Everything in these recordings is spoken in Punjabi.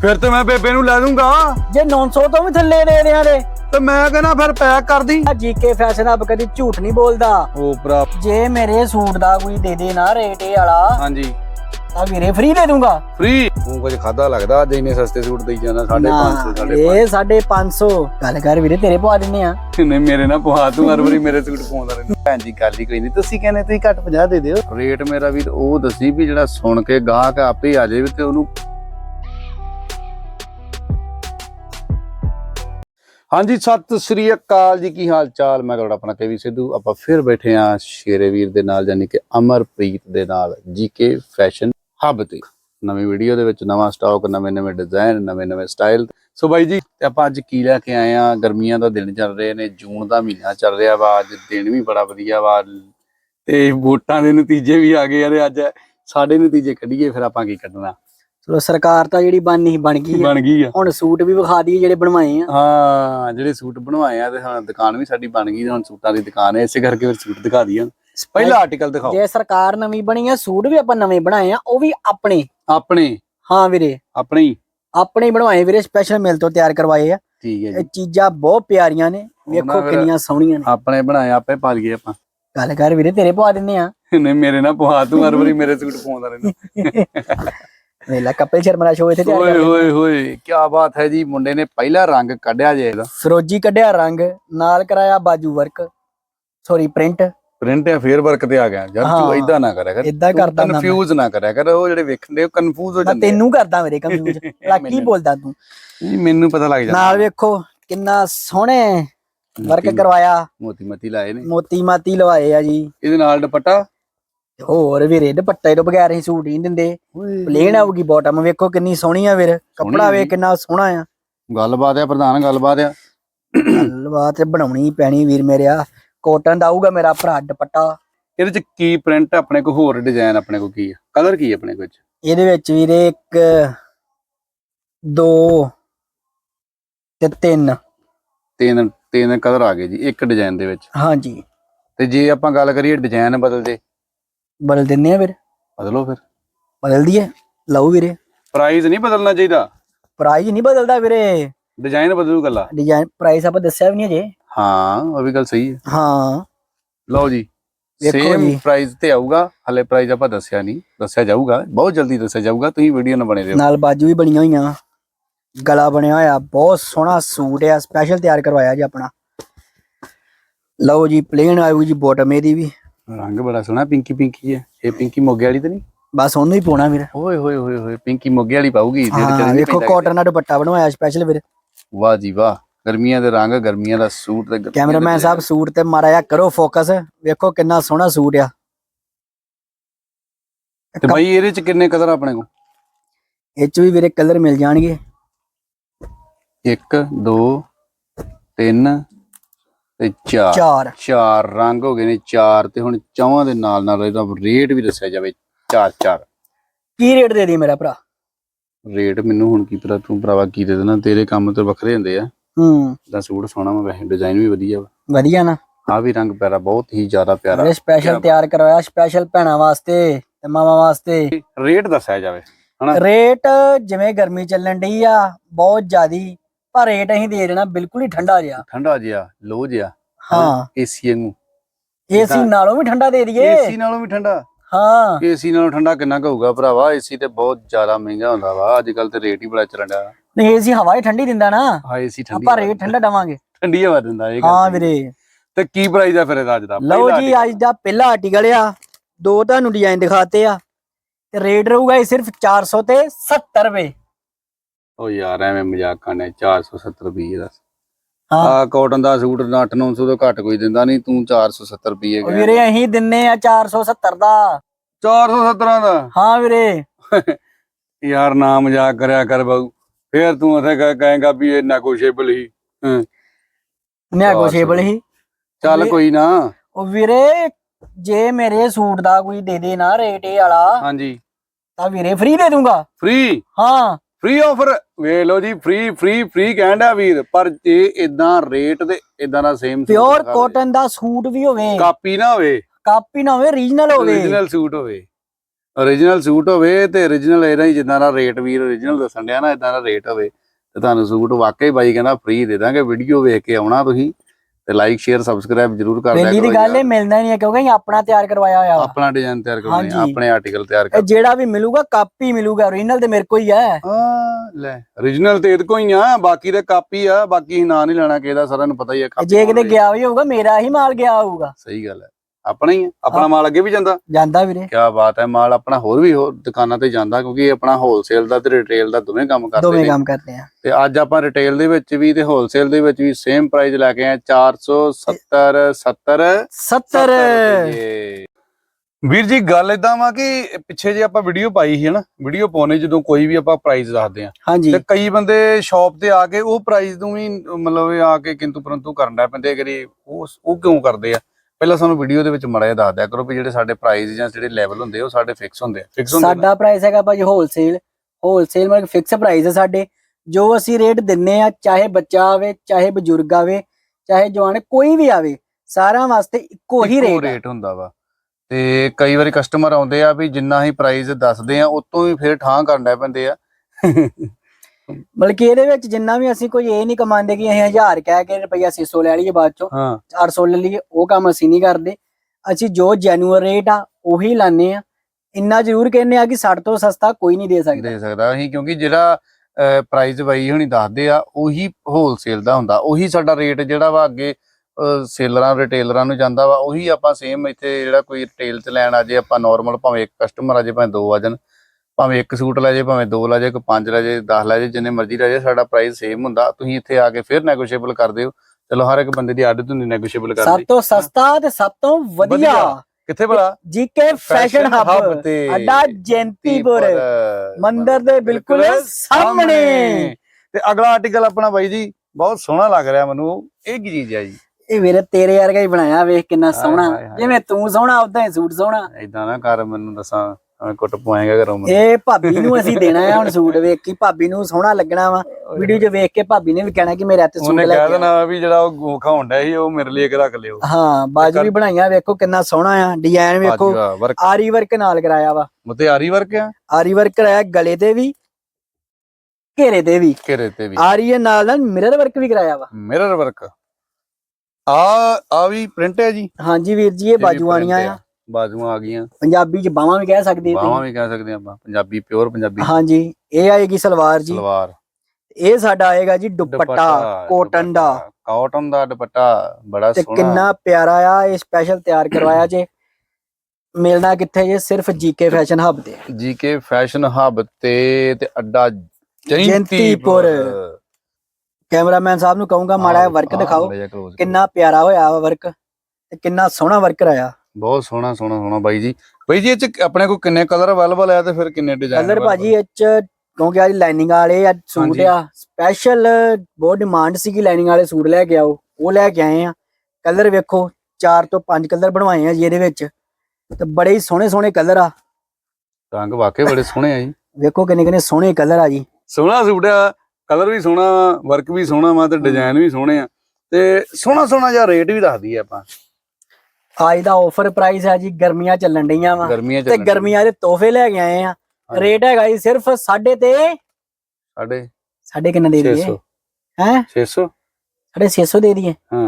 ਫਿਰ ਤੇ ਮੈਂ ਬੇਬੇ ਨੂੰ ਲੈ ਦੂੰਗਾ ਜੇ 900 ਤੋਂ ਵੀ ਥੱਲੇ ਦੇ ਦਿਆਂ ਦੇ ਤੇ ਮੈਂ ਕਹਿੰਦਾ ਫਿਰ ਪੈਕ ਕਰ ਦੀ। ਆ ਜੀਕੇ ਫੈਸ਼ਨ ਹੱਬ ਕਦੀ ਝੂਠ ਨਹੀਂ ਬੋਲਦਾ। ਉਹ ਭਰਾ। ਜੇ ਮੇਰੇ ਸੂਟ ਦਾ ਕੋਈ ਦੇ ਦੇ ਨਾ ਰੇਟ ਇਹ ਵਾਲਾ ਹਾਂਜੀ। ਤਾਂ ਵੀਰੇ ਫ੍ਰੀ ਦੇ ਦੂੰਗਾ। ਫ੍ਰੀ ਤੂੰ ਕੁਝ ਖਾਦਾ ਲੱਗਦਾ? ਅੱਜ ਇੰਨੇ ਸਸਤੇ ਸੂਟ ਦੇਈ ਜਾਂਦਾ 550 ਇਹ 550 ਗੱਲ ਕਰ ਵੀਰੇ ਤੇਰੇ ਪਵਾ ਦਿੰਨੇ ਆ। ਨਹੀਂ ਮੇਰੇ ਨਾਲ ਪਵਾ ਤੂੰ ਹਰ ਵਾਰੀ ਮੇਰੇ ਸੂਟ ਪਵਾਉਂਦਾ ਰਹਿੰਦਾ। ਭੈਣ ਜੀ ਗੱਲ ਹੀ ਕੋਈ ਨਹੀਂ। ਤੁਸੀਂ ਕਹਿੰਦੇ ਤੁਸੀਂ ਘੱਟ 50 ਦੇ ਦਿਓ। ਰੇਟ ਮੇਰਾ ਵੀ ਉਹ ਦੱਸੀ ਵੀ ਜਿਹੜਾ ਸੁਣ ਕੇ ਗਾਹਕ ਆਪੇ ਆ ਜਾਵੇ ਤੇ ਉਹਨੂੰ ਹਾਂਜੀ, ਸਤਿ ਸ੍ਰੀ ਅਕਾਲ ਜੀ। ਕੀ ਹਾਲ ਚਾਲ ਮੈਂ ਤੁਹਾਡਾ ਆਪਣਾ ਕੇਵੀ ਸਿੱਧੂ। ਆਪਾਂ ਫਿਰ ਬੈਠੇ ਆ ਸ਼ੇਰੇ ਵੀਰ ਦੇ ਨਾਲ, ਯਾਨੀ ਕਿ ਅਮਰਪ੍ਰੀਤ ਦੇ ਨਾਲ, ਜੀਕੇ ਫੈਸ਼ਨ ਹੱਬ ਤੇ। ਨਵੀਂ ਵੀਡੀਓ ਦੇ ਵਿੱਚ ਨਵਾਂ ਸਟਾਕ ਨਵੇਂ ਨਵੇਂ ਡਿਜ਼ਾਈਨ ਨਵੇਂ ਨਵੇਂ ਸਟਾਈਲ ਸੋ ਬਾਈ ਜੀ ਆਪਾਂ ਅੱਜ ਕੀ ਲੈ ਕੇ ਆਏ ਆ ਗਰਮੀਆਂ ਦਾ ਦਿਨ ਚੱਲ ਰਹੇ ਨੇ, ਜੂਨ ਦਾ ਮਹੀਨਾ ਚੱਲ ਰਿਹਾ ਵਾ, ਅੱਜ ਦਿਨ ਵੀ ਬੜਾ ਵਧੀਆ ਵਾ। ਤੇ ਵੋਟਾਂ ਦੇ ਨਤੀਜੇ ਵੀ ਆ ਗਏ ਆ ਤੇ ਅੱਜ ਸਾਡੇ ਨਤੀਜੇ ਕੱਢੀਏ, ਫਿਰ ਆਪਾਂ ਕੀ ਕੱਢਣਾ? ਚਲੋ ਸਰਕਾਰ ਤਾਂ ਜਿਹੜੀ ਬਣਨੀ ਬਣ ਗਈ ਆ। ਬਣ ਗਈ ਆ। ਹੁਣ ਸੂਟ ਵੀ ਵਿਖਾ ਦਈਏ ਜਿਹੜੇ ਬਣਵਾਏ ਆ। ਹਾਂ ਜਿਹੜੇ ਸੂਟ ਬਣਵਾਏ ਆ ਤੇ ਹੁਣ ਦੁਕਾਨ ਵੀ ਸਾਡੀ ਬਣ ਗਈ ਹੁਣ ਸੂਟਾਂ ਦੀ ਦੁਕਾਨ ਹੈ ਇਸੇ ਕਰਕੇ ਫਿਰ ਸੂਟ ਦਿਖਾ ਦਈਏ। ਪਹਿਲਾ ਆਰਟੀਕਲ ਦਿਖਾਓ। ਜੇ ਸਰਕਾਰ ਨਵੀਂ ਬਣੀ ਆ ਸੂਟ ਵੀ ਆਪਾਂ ਨਵੇਂ ਬਣਾਏ ਆ ਉਹ ਵੀ ਆਪਣੇ। ਆਪਣੇ। ਹਾਂ ਵੀਰੇ। ਆਪਣੇ ਹੀ। ਆਪਣੇ ਬਣਵਾਏ ਵੀਰੇ ਸਪੈਸ਼ਲ ਮਿਲ ਤੋਂ ਤਿਆਰ ਕਰਵਾਏ ਆ। ਠੀਕ ਹੈ ਇਹ ਜੀ ਚੀਜ਼ਾਂ ਬਹੁਤ ਪਿਆਰੀਆਂ ਨੇ ਵੇਖੋ ਕਿੰਨੀਆਂ ਸੋਹਣੀਆਂ ਨੇ। ਆਪਣੇ ਬਣਾਏ ਆਪੇ ਪਾ ਲਈਏ ਆਪਾਂ। ਗੱਲ ਕਰ ਵੀਰੇ ਤੇਰੇ ਪਵਾ ਦਿੰਨੇ ਆ। ਨਹੀਂ ਮੇਰੇ ਨਾਲ ਪਵਾ ਤੂੰ ਹਰ ਵਾਰੀ ਮੇਰੇ ਸੂਟ ਪਵਾਉਂਦਾ ਰਹਿੰਦਾ। ਵੇਲਾ ਕਪਲ ਸ਼ਰਮਾ ਦਾ ਸ਼ੋਅ ਇੱਥੇ ਤਿਆਰ ਓਏ ਹੋਏ ਹੋਏ ਕੀ ਬਾਤ ਹੈ ਜੀ ਮੁੰਡੇ ਨੇ ਪਹਿਲਾ ਰੰਗ ਕੱਢਿਆ ਜੇ ਇਹਦਾ। ਫਿਰੋਜੀ ਕੱਢਿਆ ਰੰਗ ਨਾਲ ਕਰਾਇਆ ਬਾਜੂ ਵਰਕ ਸੌਰੀ ਪ੍ਰਿੰਟ ਪ੍ਰਿੰਟ ਆ ਫੇਰ ਵਰਕ ਤੇ ਆ ਗਿਆ। ਯਾਰ ਤੂੰ। ਇਦਾਂ ਨਾ ਕਰਿਆ ਕਰ ਇਦਾਂ ਕਰਦਾ ਮੈਂ। ਕਨਫਿਊਜ਼ ਨਾ ਕਰਿਆ ਕਰ ਉਹ ਜਿਹੜੇ ਵੇਖਦੇ ਉਹ ਕਨਫਿਊਜ਼ ਹੋ ਜਾਂਦੇ। ਤੈਨੂੰ ਕਰਦਾ ਵੀਰੇ ਕੰਫਿਊਜ਼ ਲਾ ਕੀ ਮੈਨੂੰ- ਬੋਲਦਾ ਤੂੰ? ਜੀ, ਮੈਨੂੰ ਪਤਾ ਲੱਗ ਜਾਂਦਾ। ਨਾਲ ਵੇਖੋ ਕਿੰਨਾ ਸੋਹਣੇ ਵਰਕ ਕਰਵਾਇਆ। ਮੋਤੀ ਮਤੀ ਲਾਏ ਨੇ। ਮੋਤੀ ਮਾਤੀ ਲਵਾਏ ਆ ਜੀ। ਇਹਦੇ ਨਾਲ ਦੁਪੱਟਾ? ਤੇ ਹੋਰ ਵੀਰੇ ਦੁਪੱਟੇ ਤੋਂ ਬਗੈਰ ਹੀ ਸੂਟ ਨਹੀਂ ਦਿੰਦੇ। ਪਲੇਨ ਆਊਗੀ ਬਾਟਮ ਵੇਖੋ ਕਿੰਨੀ ਸੋਹਣੀ ਆ ਵੀਰ ਕੱਪੜਾ ਵੇ। ਕਿੰਨਾ ਸੋਹਣਾ ਆ। ਗੱਲਬਾਤ ਆ ਪ੍ਰਧਾਨ ਗੱਲਬਾਤ ਆ। ਗੱਲਬਾਤ ਬਣਾਉਣੀ ਪੈਣੀ ਵੀਰ ਮੇਰਿਆ ਕੋਟਨ ਦਾ ਆਊਗਾ ਮੇਰਾ ਭਰਾ ਦੁਪੱਟਾ। ਇਹਦੇ ਚ ਕੀ ਪ੍ਰਿੰਟ ਆਪਣੇ ਕੋ ਹੋਰ ਡਿਜ਼ਾਈਨ ਆਪਣੇ ਕੋ ਕੀ ਆ? ਕਲਰ ਕੀ ਆਪਣੇ ਕੋਲ ਇਹਦੇ ਵਿੱਚ ਵੀਰੇ ਇੱਕ ਦੋ ਤੇ ਤਿੰਨ। ਤਿੰਨ ਤਿੰਨ ਕਲਰ ਆ ਗਏ ਜੀ ਇੱਕ ਡਿਜ਼ਾਈਨ ਦੇ ਵਿੱਚ। ਹਾਂਜੀ। ਤੇ ਜੇ ਆਪਾਂ ਗੱਲ ਕਰੀਏ ਡਿਜ਼ਾਈਨ ਬਦਲ ਦੇ ਬਦਲ ਦਿੰਨੇ ਆ ਵੀਰ ਬਦਲੋ ਫਿਰ। ਬਦਲ ਦਈਏ ਲਓ ਵੀਰੇ। ਪ੍ਰਾਈਸ ਨਹੀਂ ਬਦਲਣਾ ਚਾਹੀਦਾ। ਪ੍ਰਾਈਸ ਨਹੀਂ ਬਦਲਦਾ ਵੀਰੇ। ਡਿਜ਼ਾਈਨ ਬਦਲੂ ਗੱਲਾ ਡਿਜ਼ਾਈਨ ਪ੍ਰਾਈਸ ਆਪਾਂ ਦੱਸਿਆ ਵੀ ਨਹੀਂ ਅਜੇ। ਹਾਂ ਉਹ ਵੀ ਗੱਲ ਸਹੀ ਹੈ। ਹਾਂ। ਲਓ ਜੀ ਸੇਮ। ਪ੍ਰਾਈਸ ਤੇ ਆਊਗਾ। ਹਲੇ ਪ੍ਰਾਈਸ ਆਪਾਂ ਦੱਸਿਆ ਨਹੀਂ। ਦੱਸਿਆ ਜਾਊਗਾ। ਬਹੁਤ ਜਲਦੀ ਦੱਸਿਆ ਜਾਊਗਾ। ਤੁਸੀਂ ਵੀਡੀਓ ਨਾਲ ਬਣੇ ਰਹੋ। ਨਾਲ ਬਾਜੂ ਵੀ ਬਣੀਆਂ ਹੋਈਆਂ। ਗਲਾ ਬਣਿਆ ਹੋਇਆ। ਬਹੁਤ ਸੋਹਣਾ ਸੂਟ ਆ। ਸਪੈਸ਼ਲ ਤਿਆਰ ਕਰਵਾਇਆ ਜੀ ਆਪਣਾ। ਲਓ ਜੀ ਪਲੇਨ ਆਇਓ ਜੀ ਬਾਟਮ ਇਹਦੀ ਵੀ। ਰੰਗ ਬੜਾ ਸੋਹਣਾ ਪਿੰਕੀ ਪਿੰਕੀ ਹੈ ਇਹ ਪਿੰਕੀ ਮੋਗੇ ਵਾਲੀ ਤਾਂ ਨਹੀਂ? ਬਸ ਉਹਨੂੰ ਹੀ ਪਾਉਣਾ ਵੀਰ। ਓਏ ਹੋਏ ਹੋਏ ਹੋਏ ਪਿੰਕੀ ਮੋਗੇ ਵਾਲੀ ਪਾਉਗੀ ਪੈਂਦਾ ਕਾਟਨ ਦਾ ਦੁਪੱਟਾ ਬਣਵਾਇਆ ਸਪੈਸ਼ਲ ਵੀਰ। ਵਾਹ ਜੀ ਵਾਹ ਗਰਮੀਆਂ ਦੇ ਰੰਗ ਗਰਮੀਆਂ ਦਾ ਸੂਟ ਤੇ ਕੈਮਰਾਮੈਨ ਸਾਹਿਬ ਸੂਟ ਤੇ ਜਿਹਾ ਕਰੋ ਫੋਕਸ ਵੇਖੋ ਕਿੰਨਾ ਸੋਹਣਾ ਸੂਟ ਆ। ਤੇ ਬਾਈ ਇਹਦੇ ਚ ਕਿੰਨੇ ਕਲਰ ਆਪਣੇ ਕੋਲ? ਇਹ ਚ ਵੀ ਵੀਰੇ ਕਲਰ ਮਿਲ ਜਾਣਗੇ। 1 2 3 ਤੇ 4 ਚਾਰ। ਚਾਰ ਰੰਗ ਹੋ ਗਏ ਨੇ ਚਾਰ ਤੇ ਹੁਣ ਚੌਹਾਂ ਦੇ ਨਾਲ ਨਾਲ ਇਹਦਾ ਰੇਟ ਵੀ ਦੱਸਿਆ ਜਾਵੇ ਚਾਰ ਚਾਰ। ਕੀ ਰੇਟ ਦੇ ਦੀ ਮੇਰਾ ਭਰਾ? ਰੇਟ ਮੈਨੂੰ ਹੁਣ ਕੀ ਪਤਾ ਤੂੰ ਭਰਾਵਾ ਕੀ ਦੇ ਦੇਣਾ ਤੇਰੇ ਕੰਮ ਤੇ ਵੱਖਰੇ ਹੁੰਦੇ ਆ। ਹੂੰ। ਦਾ ਸੂਟ ਸੋਹਣਾ ਵਾ ਵੈਸੇ ਡਿਜ਼ਾਈਨ ਵੀ ਵਧੀਆ ਵਾ। ਵਧੀਆ ਨਾ। ਆ ਵੀ ਰੰਗ ਪਿਆਰਾ ਬਹੁਤ ਹੀ ਜ਼ਿਆਦਾ ਪਿਆਰਾ। ਵੀਰੇ ਸਪੈਸ਼ਲ ਤਿਆਰ ਕਰਵਾਇਆ ਸਪੈਸ਼ਲ ਭੈਣਾਂ ਵਾਸਤੇ ਤੇ ਮਾਵਾਂ ਵਾਸਤੇ। ਰੇਟ ਦੱਸਿਆ ਜਾਵੇ ਹਨਾ? ਰੇਟ ਜਿਵੇਂ ਗਰਮੀ ਚੱਲਣ ਡਈ ਆ ਬਹੁਤ ਜ਼ਿਆਦੀ ਪਰ ਰੇਟ ਅਸੀਂ ਦੇ ਦੇਣਾ ਬਿਲਕੁਲ ਹੀ ਠੰਡਾ ਜਿਹਾ। ਠੰਡਾ ਜਿਹਾ ਲੋ ਜਿਹਾ। ਹਾਂ। ਏਸੀ ਵਾਂਗੂ। ਏਸੀ ਨਾਲੋਂ ਵੀ ਠੰਡਾ ਦੇ ਦਈਏ। ਏਸੀ ਨਾਲੋਂ ਵੀ ਠੰਡਾ। ਹਾਂ। ਏਸੀ ਨਾਲੋਂ ਠੰਡਾ ਕਿੰਨਾ ਕੁ ਹੋਊਗਾ ਭਰਾਵਾ? ਏਸੀ ਤੇ ਬਹੁਤ ਜ਼ਿਆਦਾ ਮਹਿੰਗਾ ਹੁੰਦਾ ਵਾ। ਅੱਜ ਕੱਲ ਤੇ ਰੇਟ ਹੀ ਬੜਾ ਚੱਲਣ ਡਿਆ। ਨਹੀਂ ਏਸੀ ਹਵਾ ਹੀ ਠੰਡੀ ਦਿੰਦਾ ਨਾ। ਹਾਂ ਏਸੀ ਠੰਡੀ ਆਪਾਂ ਹਵਾ ਰੇਟ ਠੰਡਾ ਦਵਾਂਗੇ। ਠੰਡੀ ਹਵਾ ਦਿੰਦਾ ਇਹ ਹਾਂ। ਵੀਰੇ। ਤੇ ਕੀ ਪ੍ਰਾਈਸ ਆ ਫਿਰ ਇਹਦਾ ਅੱਜ ਦਾ? ਲਓ ਜੀ ਅੱਜ ਦਾ ਪਹਿਲਾ ਆਰਟੀਕਲ ਆ। ਦੋ ਤੁਹਾਨੂੰ ਡਿਜ਼ਾਈਨ ਦਿਖਾਤੇ ਆ। ਤੇ ਰੇਟ ਰਹੂਗਾ ਇਹ ਸਿਰਫ 400 ਤੇ 70 ਰੁਪਏ। ਉਹ ਯਾਰ ਐਵੇਂ ਮਜ਼ਾਕ ਕਰਨਾ 470 ਰੁਪਏ ਦਾ। ਹਾਂ। ਆ ਕਾਟਨ ਦਾ ਸੂਟ 8-900 ਤੋਂ ਘੱਟ ਕੋਈ ਦਿੰਦਾ ਨਹੀਂ ਤੂੰ 470 ਰੁਪਏ ਉਹ ਵੀਰੇ ਅਸੀਂ ਦਿੰਨੇ ਆ 470 ਦਾ। 417 ਦਾ? ਹਾਂ ਵੀਰੇ। ਯਾਰ ਨਾ ਮਜ਼ਾਕ ਕਰਿਆ ਕਰ ਬਾਊ। ਫੇਰ ਤੂੰ ਉਥੇ ਕਹੇਗਾ ਵੀ ਇਹ ਨੈਗੋਸ਼ੀਏਬਲ ਹੀ। ਹਾਂ, ਨੈਗੋਸ਼ੀਏਬਲ ਹੀ ਚੱਲ ਕੋਈ ਨਾ। ਉਹ ਵੀਰੇ ਜੇ ਮੇਰੇ ਸੂਟ ਦਾ ਕੋਈ ਦੇ ਦੇ ਨਾ ਰੇਟ ਇਹ ਵਾਲਾ ਹਾਂਜੀ। ਤਾਂ ਵੀਰੇ ਫ੍ਰੀ ਦੇ ਦੂੰਗਾ। ਫ੍ਰੀ ਹਾਂ। ਫ੍ਰੀ ਆਫਰ ਵੇਖ ਲਓ ਜੀ ਫ੍ਰੀ ਫ੍ਰੀ ਫ੍ਰੀ ਕਹਿੰਦਾ ਵੀਰ ਪਰ ਜੇ ਇਦਾਂ ਰੇਟ ਤੇ ਇਦਾਂ ਦਾ ਸੇਮ ਪਿਓਰ ਕਾਟਨ ਦਾ। ਸੂਟ ਵੀ ਹੋਵੇ। ਕਾਪੀ ਨਾ ਹੋਵੇ। ਕਾਪੀ ਨਾ ਹੋਵੇ ਰੀਜਨਲ ਹੋਵੇ। Origignal ਸੂਟ ਹੋਵੇ। Origignal ਸੂਟ ਹੋਵੇ ਤੇ origignal ਇਹਦਾ ਹੀ ਜਿੱਦਾਂ ਦਾ ਰੇਟ ਵੀਰ origignal ਦੱਸਣ ਡਿਆ ਨਾ ਇਦਾਂ ਦਾ ਰੇਟ ਹੋਵੇ। ਤੇ ਤੁਹਾਨੂੰ ਸੂਟ ਵਾਕਈ ਬਾਈ ਕਹਿੰਦਾ ਫ੍ਰੀ ਦੇ ਦਾਂਗੇ ਵੀਡੀਓ ਵੇਖ ਕੇ ਆਉਣਾ ਤੁਸੀਂ। ਤੇ ਲਾਈਕ ਸ਼ੇਅਰ ਸਬਸਕ੍ਰਾਈਬ ਜਰੂਰ ਕਰ ਦਿਆ ਦੀ ਕਰੋ ਗੱਲ। ਇਹ ਮਿਲਣਾ ਨਹੀਂ ਹੈ ਕਿਉਂਕਿ ਇਹ ਆਪਣਾ ਤਿਆਰ ਕਰਵਾਇਆ ਹੋਇਆ ਵਾ ਆਪਣਾ ਡਿਜ਼ਾਈਨ ਤਿਆਰ ਹਾਂਜੀ। ਆਪਣੇ ਆਰਟੀਕਲ ਤਿਆਰ ਕਰ ਜਿਹੜਾ ਵੀ ਮਿਲੂਗਾ ਕਾਪੀ ਮਿਲੂਗਾ origignal ਤੇ ਮੇਰੇ ਕੋਲ ਹੀ ਹੈ ਆ ਲੈ origignal ਤੇ ਇਹਦੇ ਕੋਈ ਹੀ ਆ ਬਾਕੀ ਤੇ ਕਾਪੀ ਆ ਬਾਕੀ ਨਾਂ ਨਹੀਂ ਲੈਣਾ ਕਿਹਦਾ ਸਾਰਿਆਂ ਨੂੰ ਪਤਾ ਹੀ ਆ ਕਾਪੀ ਜੇ ਕਿਤੇ। ਗਿਆ ਵੀ ਹੋਊਗਾ ਮੇਰਾ ਹੀ ਮਾਲ ਗਿਆ ਹੋਊਗਾ ਸਹੀ ਗੱਲ ਹੈ ਆਪਣਾ ਹੀ ਆ, ਆਪਣਾ ਮਾਲ ਅੱਗੇ ਵੀ ਜਾਂਦਾ। ਜਾਂਦਾ ਵੀਰੇ। ਕੀ ਬਾਤ ਹੈ ਮਾਲ ਆਪਣਾ ਹੋਰ ਵੀ ਹੋਰ ਦੁਕਾਨਾਂ ਤੇ ਜਾਂਦਾ ਕਿਉਂਕਿ ਇਹ ਆਪਣਾ ਹੋਲਸੇਲ ਦਾ ਤੇ ਰਿਟੇਲ ਦਾ ਦੋਵੇਂ ਕੰਮ ਕਰਦੇ ਦੋਵੇਂ ਨੇ। ਕੰਮ ਕਰਦੇ ਆ। ਤੇ ਅੱਜ ਆਪਾਂ ਰਿਟੇਲ ਦੇ ਵਿੱਚ ਵੀ ਤੇ ਹੋਲਸੇਲ ਦੇ ਵਿੱਚ ਵੀ ਸੇਮ ਪ੍ਰਾਈਸ ਲੈ ਕੇ ਆਏ 470 70 70 ਰੁਪਏ। ਵੀਰ ਜੀ ਗੱਲ ਇਦਾਂ ਵਾ ਕਿ ਪਿੱਛੇ ਜੇ ਆਪਾਂ ਵੀਡੀਓ ਪਾਈ ਸੀ ਹਨਾ ਵੀਡੀਓ ਪਾਉਣੇ ਜਦੋਂ ਕੋਈ ਵੀ ਆਪਾਂ ਪ੍ਰਾਈਸ ਦੱਸਦੇ ਆ। ਤੇ ਕਈ ਬੰਦੇ ਸ਼ਾਪ ਤੇ ਆ ਕੇ ਉਹ ਪ੍ਰਾਈਸ ਨੂੰ ਵੀ ਮਤਲਬ ਆ ਕੇ ਕਿੰਤੂ ਪਰੰਤੂ ਕਰਨ ਦਾ ਪੈਂਦੇ ਕਰੀ ਉਹ ਉਹ ਕਿਉਂ ਕਰਦੇ ਆ? ਪਹਿਲਾਂ ਸਾਨੂੰ ਵੀਡੀਓ ਦੇ ਵਿੱਚ ਮੜਾ ਦੱਸ ਦਿਆ ਕਰੋ ਵੀ ਜਿਹੜੇ ਸਾਡੇ ਪ੍ਰਾਈਸ ਜਾਂ ਜਿਹੜੇ ਲੈਵਲ ਹੁੰਦੇ ਉਹ ਸਾਡੇ ਫਿਕਸ ਹੁੰਦੇ ਆ। ਫਿਕਸ ਹੁੰਦੇ ਨਾ? ਸਾਡਾ ਪ੍ਰਾਈਸ ਹੈਗਾ ਭਾਜੀ ਹੋਲਸੇਲ ਹੋਲਸੇਲ ਮਤਲਬ ਫਿਕਸ ਪ੍ਰਾਈਸ ਹੈ ਸਾਡੇ। ਜੋ ਅਸੀਂ ਰੇਟ ਦਿੰਨੇ ਆ ਚਾਹੇ ਬੱਚਾ ਆਵੇ ਚਾਹੇ ਬਜ਼ੁਰਗ ਆਵੇ ਚਾਹੇ ਜਵਾਨ ਕੋਈ ਵੀ ਆਵੇ ਸਾਰਿਆਂ ਵਾਸਤੇ ਇੱਕੋ ਹੀ ਰੇਟ ਹੈ ਰੇਟ ਹੁੰਦਾ ਵਾ। ਤੇ ਕਈ ਵਾਰੀ ਕਸਟਮਰ ਆਉਂਦੇ ਆ ਵੀ ਜਿੰਨਾ ਹੀ ਪ੍ਰਾਈਸ ਦੱਸਦੇ ਆ ਉਤੋਂ ਹੀ ਫਿਰ ਠਾਂ ਕਰਨ ਲੱਗ ਪੈਂਦੇ ਆ। ਬਲਕਿ ਇਹਦੇ ਵਿੱਚ ਜਿੰਨਾ ਵੀ ਅਸੀਂ ਕੋਈ ਇਹ ਨਹੀਂ ਕਮਾਉਂਦੇ ਕਿ ਅਸੀਂ 1000 ਕਹਿ ਕੇ ਰੁਪਈਆ 600 ਲੈ ਲਈਏ ਬਾਅਦ ਚੋਂ ਹਾਂ। 400 ਲੈ ਲਈਏ ਉਹ ਕੰਮ ਅਸੀਂ ਨਹੀਂ ਕਰਦੇ। ਅਸੀਂ ਜੋ ਜੈਨੂਅਲ ਰੇਟ ਆ ਉਹੀ ਲਾਣੇ ਆ ਇੰਨਾ ਜ਼ਰੂਰ ਕਹਿੰਨੇ ਆ ਕਿ ਸਾਡੇ ਤੋਂ ਸਸਤਾ ਕੋਈ ਨਹੀਂ ਦੇ ਸਕਦਾ। ਦੇ ਸਕਦਾ। ਅਸੀਂ ਕਿਉਂਕਿ ਜਿਹੜਾ ਪ੍ਰਾਈਸ ਬਾਈ ਹੁਣੀ ਦੱਸਦੇ ਆ ਉਹੀ ਹੋਲਸੇਲ ਦਾ ਹੁੰਦਾ। ਉਹੀ ਸਾਡਾ ਰੇਟ ਜਿਹੜਾ ਵਾ ਅੱਗੇ ਸੇਲਰਾਂ ਰਿਟੇਲਰਾਂ ਨੂੰ ਜਾਂਦਾ ਵਾ ਉਹੀ ਆਪਾਂ ਸੇਮ ਇੱਥੇ ਜਿਹੜਾ ਕੋਈ ਰਿਟੇਲ ਚ ਲੈਣ ਆ ਜੇ ਆਪਾਂ ਨਾਰਮਲ ਭਾਵੇਂ ਇੱਕ ਕਸਟਮਰ ਆ ਜੇ ਭਾਵੇਂ ਦੋ ਆ ਜਾਣ। ਭਾਵੇਂ ਇੱਕ ਸੂਟ ਲੈ ਜੇ ਭਾਵੇਂ ਦੋ ਲੈ ਜੇ ਕੋਈ ਪੰਜ ਲੈ ਜੇ 10 ਲੈ ਜੇ ਜਿੰਨੇ ਮਰਜ਼ੀ ਲੈ ਜੇ ਸਾਡਾ ਪ੍ਰਾਈਸ ਸੇਮ ਹੁੰਦਾ। ਤੁਸੀਂ ਇੱਥੇ ਆ ਕੇ ਫਿਰ ਨੈਗੋਸ਼ੀਏਬਲ ਕਰਦੇ ਹੋ। ਚਲੋ ਹਰ ਇੱਕ ਬੰਦੇ ਦੀ ਆਦਤ ਹੁੰਦੀ ਨੈਗੋਸ਼ੀਏਬਲ ਕਰਨ ਸਭ ਤੋਂ ਸਸਤਾ ਤੇ ਸਭ ਤੋਂ ਵਧੀਆ। ਕਿੱਥੇ ਭਲਾ? ਜੀਕੇ ਫੈਸ਼ਨ ਹੱਬ ਤੇ। ਅੱਡਾ ਜੈਂਤੀਪੁਰ। ਮੰਦਿਰ ਦੇ ਬਿਲਕੁਲ ਸਾਹਮਣੇ। ਤੇ ਅਗਲਾ ਆਰਟੀਕਲ ਆਪਣਾ ਬਾਈ ਜੀ ਬਹੁਤ ਸੋਹਣਾ ਲੱਗ ਰਿਹਾ ਮੈਨੂੰ। ਇਹ ਕੀ ਚੀਜ਼ ਹੈ ਜੀ? ਇਹ ਵੀਰੇ ਤੇਰੇ ਵਰਗਾ ਹੀ ਬਣਾਇਆ ਵੇਖ ਕਿੰਨਾ ਸੋਹਣਾ। ਜਿਵੇਂ ਤੂੰ ਸੋਹਣਾ ਉਦਾਂ ਹੀ ਸੂਟ ਸੋਹਣਾ। ਇਦਾਂ ਨਾ ਕਰ ਮੈਨੂੰ ਦੱਸਾਂ। ਕੁੱਟ ਪਵਾਏਗਾ ਘਰੋਂ ਮੈਨੂੰ ਇਹ ਭਾਬੀ ਨੂੰ ਅਸੀਂ ਦੇਣਾ ਹੈ ਹੁਣ ਸੂਟ ਵੇਖ ਕੇ ਭਾਬੀ ਨੂੰ ਸੋਹਣਾ ਲੱਗਣਾ ਵਾ। ਵੀਡੀਓ 'ਚ ਵੇਖ ਕੇ ਭਾਬੀ ਨੇ ਵੀ ਕਹਿਣਾ ਕਿ ਮੇਰੇ ਹੱਥ ਸੂਟ ਉਹਨੇ ਲੈ ਕਹਿ ਕੇ ਆ। ਦੇਣਾ ਵੀ ਜਿਹੜਾ ਉਹ ਗੋਖਾ ਹੁੰਦਾ ਸੀ ਉਹ ਮੇਰੇ ਲਈ ਇੱਕ ਰੱਖ ਲਿਓ। ਹਾਂ ਬਾਜੂ ਵੀ ਬਣਾਈਆਂ ਵੇਖੋ ਕਿੰਨਾ ਸੋਹਣਾ ਆ। ਡਿਜ਼ਾਈਨ ਵੇਖੋ ਆਰੀ ਵਰਕ ਨਾਲ ਕਰਾਇਆ ਵਾ। ਮੁਤੇ ਆਰੀ ਵਰਕ ਆ? ਆਰੀ ਵਰਕ ਕਰਾਇਆ ਗਲੇ ਤੇ ਵੀ ਘੇਰੇ ਤੇ ਵੀ। ਘੇਰੇ ਤੇ ਵੀ। ਆਰੀ ਦੇ ਨਾਲ ਨਾਲ ਮਿਰਰ ਵਰਕ ਵੀ ਕਰਾਇਆ ਵਾ। ਮਿਰਰ ਵਰਕ ਆ ਆ ਵੀ ਪ੍ਰਿੰਟ ਹੈ ਜੀ? ਹਾਂਜੀ ਵੀਰ ਜੀ ਇਹ ਬਾਜੂ ਆਣੀਆਂ ਆ। ਬਾਜੂਆਂ ਆ ਗਈਆਂ। ਪੰਜਾਬੀ ਚ ਬਾਹਾਂ ਵੀ ਕਹਿ ਸਕਦੇ ਹੋ ਬਾਹਾਂ ਵੀ ਕਹਿ ਸਕਦੇ ਆਪਾਂ। ਪੰਜਾਬੀ ਪਿਓਰ ਪੰਜਾਬੀ। ਹਾਂਜੀ ਇਹ ਆਏਗੀ ਸਲਵਾਰ ਜੀ। ਸਲਵਾਰ। ਇਹ ਸਾਡਾ ਆਏਗਾ ਜੀ ਦੁਪੱਟਾ ਕੋਟਨ ਦਾ। ਕਾਟਨ ਦਾ ਦੁਪੱਟਾ ਬੜਾ ਤੇ ਸੋਹਣਾ। ਕਿੰਨਾ ਪਿਆਰਾ ਆ ਇਹ ਸਪੈਸ਼ਲ ਤਿਆਰ ਕਰਵਾਇਆ ਜੇ। ਮਿਲਣਾ ਕਿੱਥੇ ਜੇ? ਸਿਰਫ ਜੀਕੇ ਫੈਸ਼ਨ ਹੱਬ ਤੇ। ਜੀਕੇ ਫੈਸ਼ਨ ਹੱਬ ਤੇ ਤੇ ਅੱਡਾ ਜੈਂਤੀਪੁਰ। ਕੈਮਰਾਮੈਨ ਸਾਹਿਬ ਨੂੰ ਕਹੂੰਗਾ ਮਾੜਾ ਵਰਕ ਦਿਖਾਓ। ਕਿੰਨਾ ਪਿਆਰਾ ਹੋਇਆ ਵਰਕ ਤੇ ਕਿੰਨਾ ਸੋਹਣਾ ਵਰਕ ਆਇਆ ਬਹੁਤ ਸੋਹਣਾ ਸੋਹਣਾ ਸੋਹਣਾ ਬਾਈ ਜੀ। ਬਾਈ ਜੀ ਇਹ ਚ ਆਪਣੇ ਕੋਲ ਕਿੰਨੇ ਕਲਰ ਅਵੇਲੇਬਲ ਆ ਤੇ ਫਿਰ ਕਿੰਨੇ ਡਿਜ਼ਾਈਨ ਕਲਰ ਭਾਜੀ ਇਹ ਚ ਕਿਉਂਕਿ ਅੱਜ ਲਾਈਨਿੰਗ ਵਾਲੇ ਅੱਜ ਸੂਟ। ਆ ਸਪੈਸ਼ਲ ਬਹੁਤ ਡਿਮਾਂਡ ਸੀ ਕਿ ਲਾਈਨਿੰਗ ਵਾਲੇ ਸੂਟ ਲੈ ਕੇ ਆਓ ਉਹ ਲੈ ਕੇ ਆਏ ਆ। ਕਲਰ ਵੇਖੋ 4 ਤੋਂ 5 ਕਲਰ ਬਣਵਾਏ ਆ ਜੀ ਇਹਦੇ ਵਿੱਚ। ਤੇ ਬੜੇ ਹੀ ਸੋਹਣੇ ਸੋਹਣੇ ਕਲਰ ਆ। ਰੰਗ ਵਾਕਈ ਬੜੇ ਸੋਹਣੇ ਆ ਜੀ। ਵੇਖੋ ਕਿੰਨੇ ਕਿੰਨੇ ਸੋਹਣੇ ਕਲਰ ਆ ਜੀ। ਸੋਹਣਾ ਸੂਟ ਆ ਕਲਰ ਵੀ ਸੋਹਣਾ ਵਰਕ ਵੀ ਸੋਹਣਾ ਵਾ ਤੇ ਡਿਜ਼ਾਈਨ ਵੀ ਸੋਹਣੇ ਆ। ਤੇ ਸੋਹਣਾ ਸੋਹਣਾ ਜਿਹਾ ਰੇਟ ਵੀ ਦੱਸਦੀ ਆ ਆਪਾਂ। ਅੱਜ ਦਾ ਆਫਰ ਪ੍ਰਾਈਸ ਹੈ ਜੀ ਗਰਮੀਆਂ ਚੱਲਣ ਡਈਆਂ ਵਾ। ਗਰਮੀਆਂ ਤੇ ਗਰਮੀਆਂ ਦੇ ਤੋਹਫੇ ਲੈ ਕੇ ਆਏ ਆ। ਹਾਂਜੀ। ਰੇਟ ਹੈਗਾ ਜੀ ਸਿਰਫ ਸਾਢੇ ਤੇ ਸਾਡੇ ਸਾਢੇ ਕਿੰਨਾ ਦੇ ਦਈਏ? 600 ਹੈ? 600 ਸਾਢੇ 600 ਦੇ ਦਈਏ। ਹਾਂ।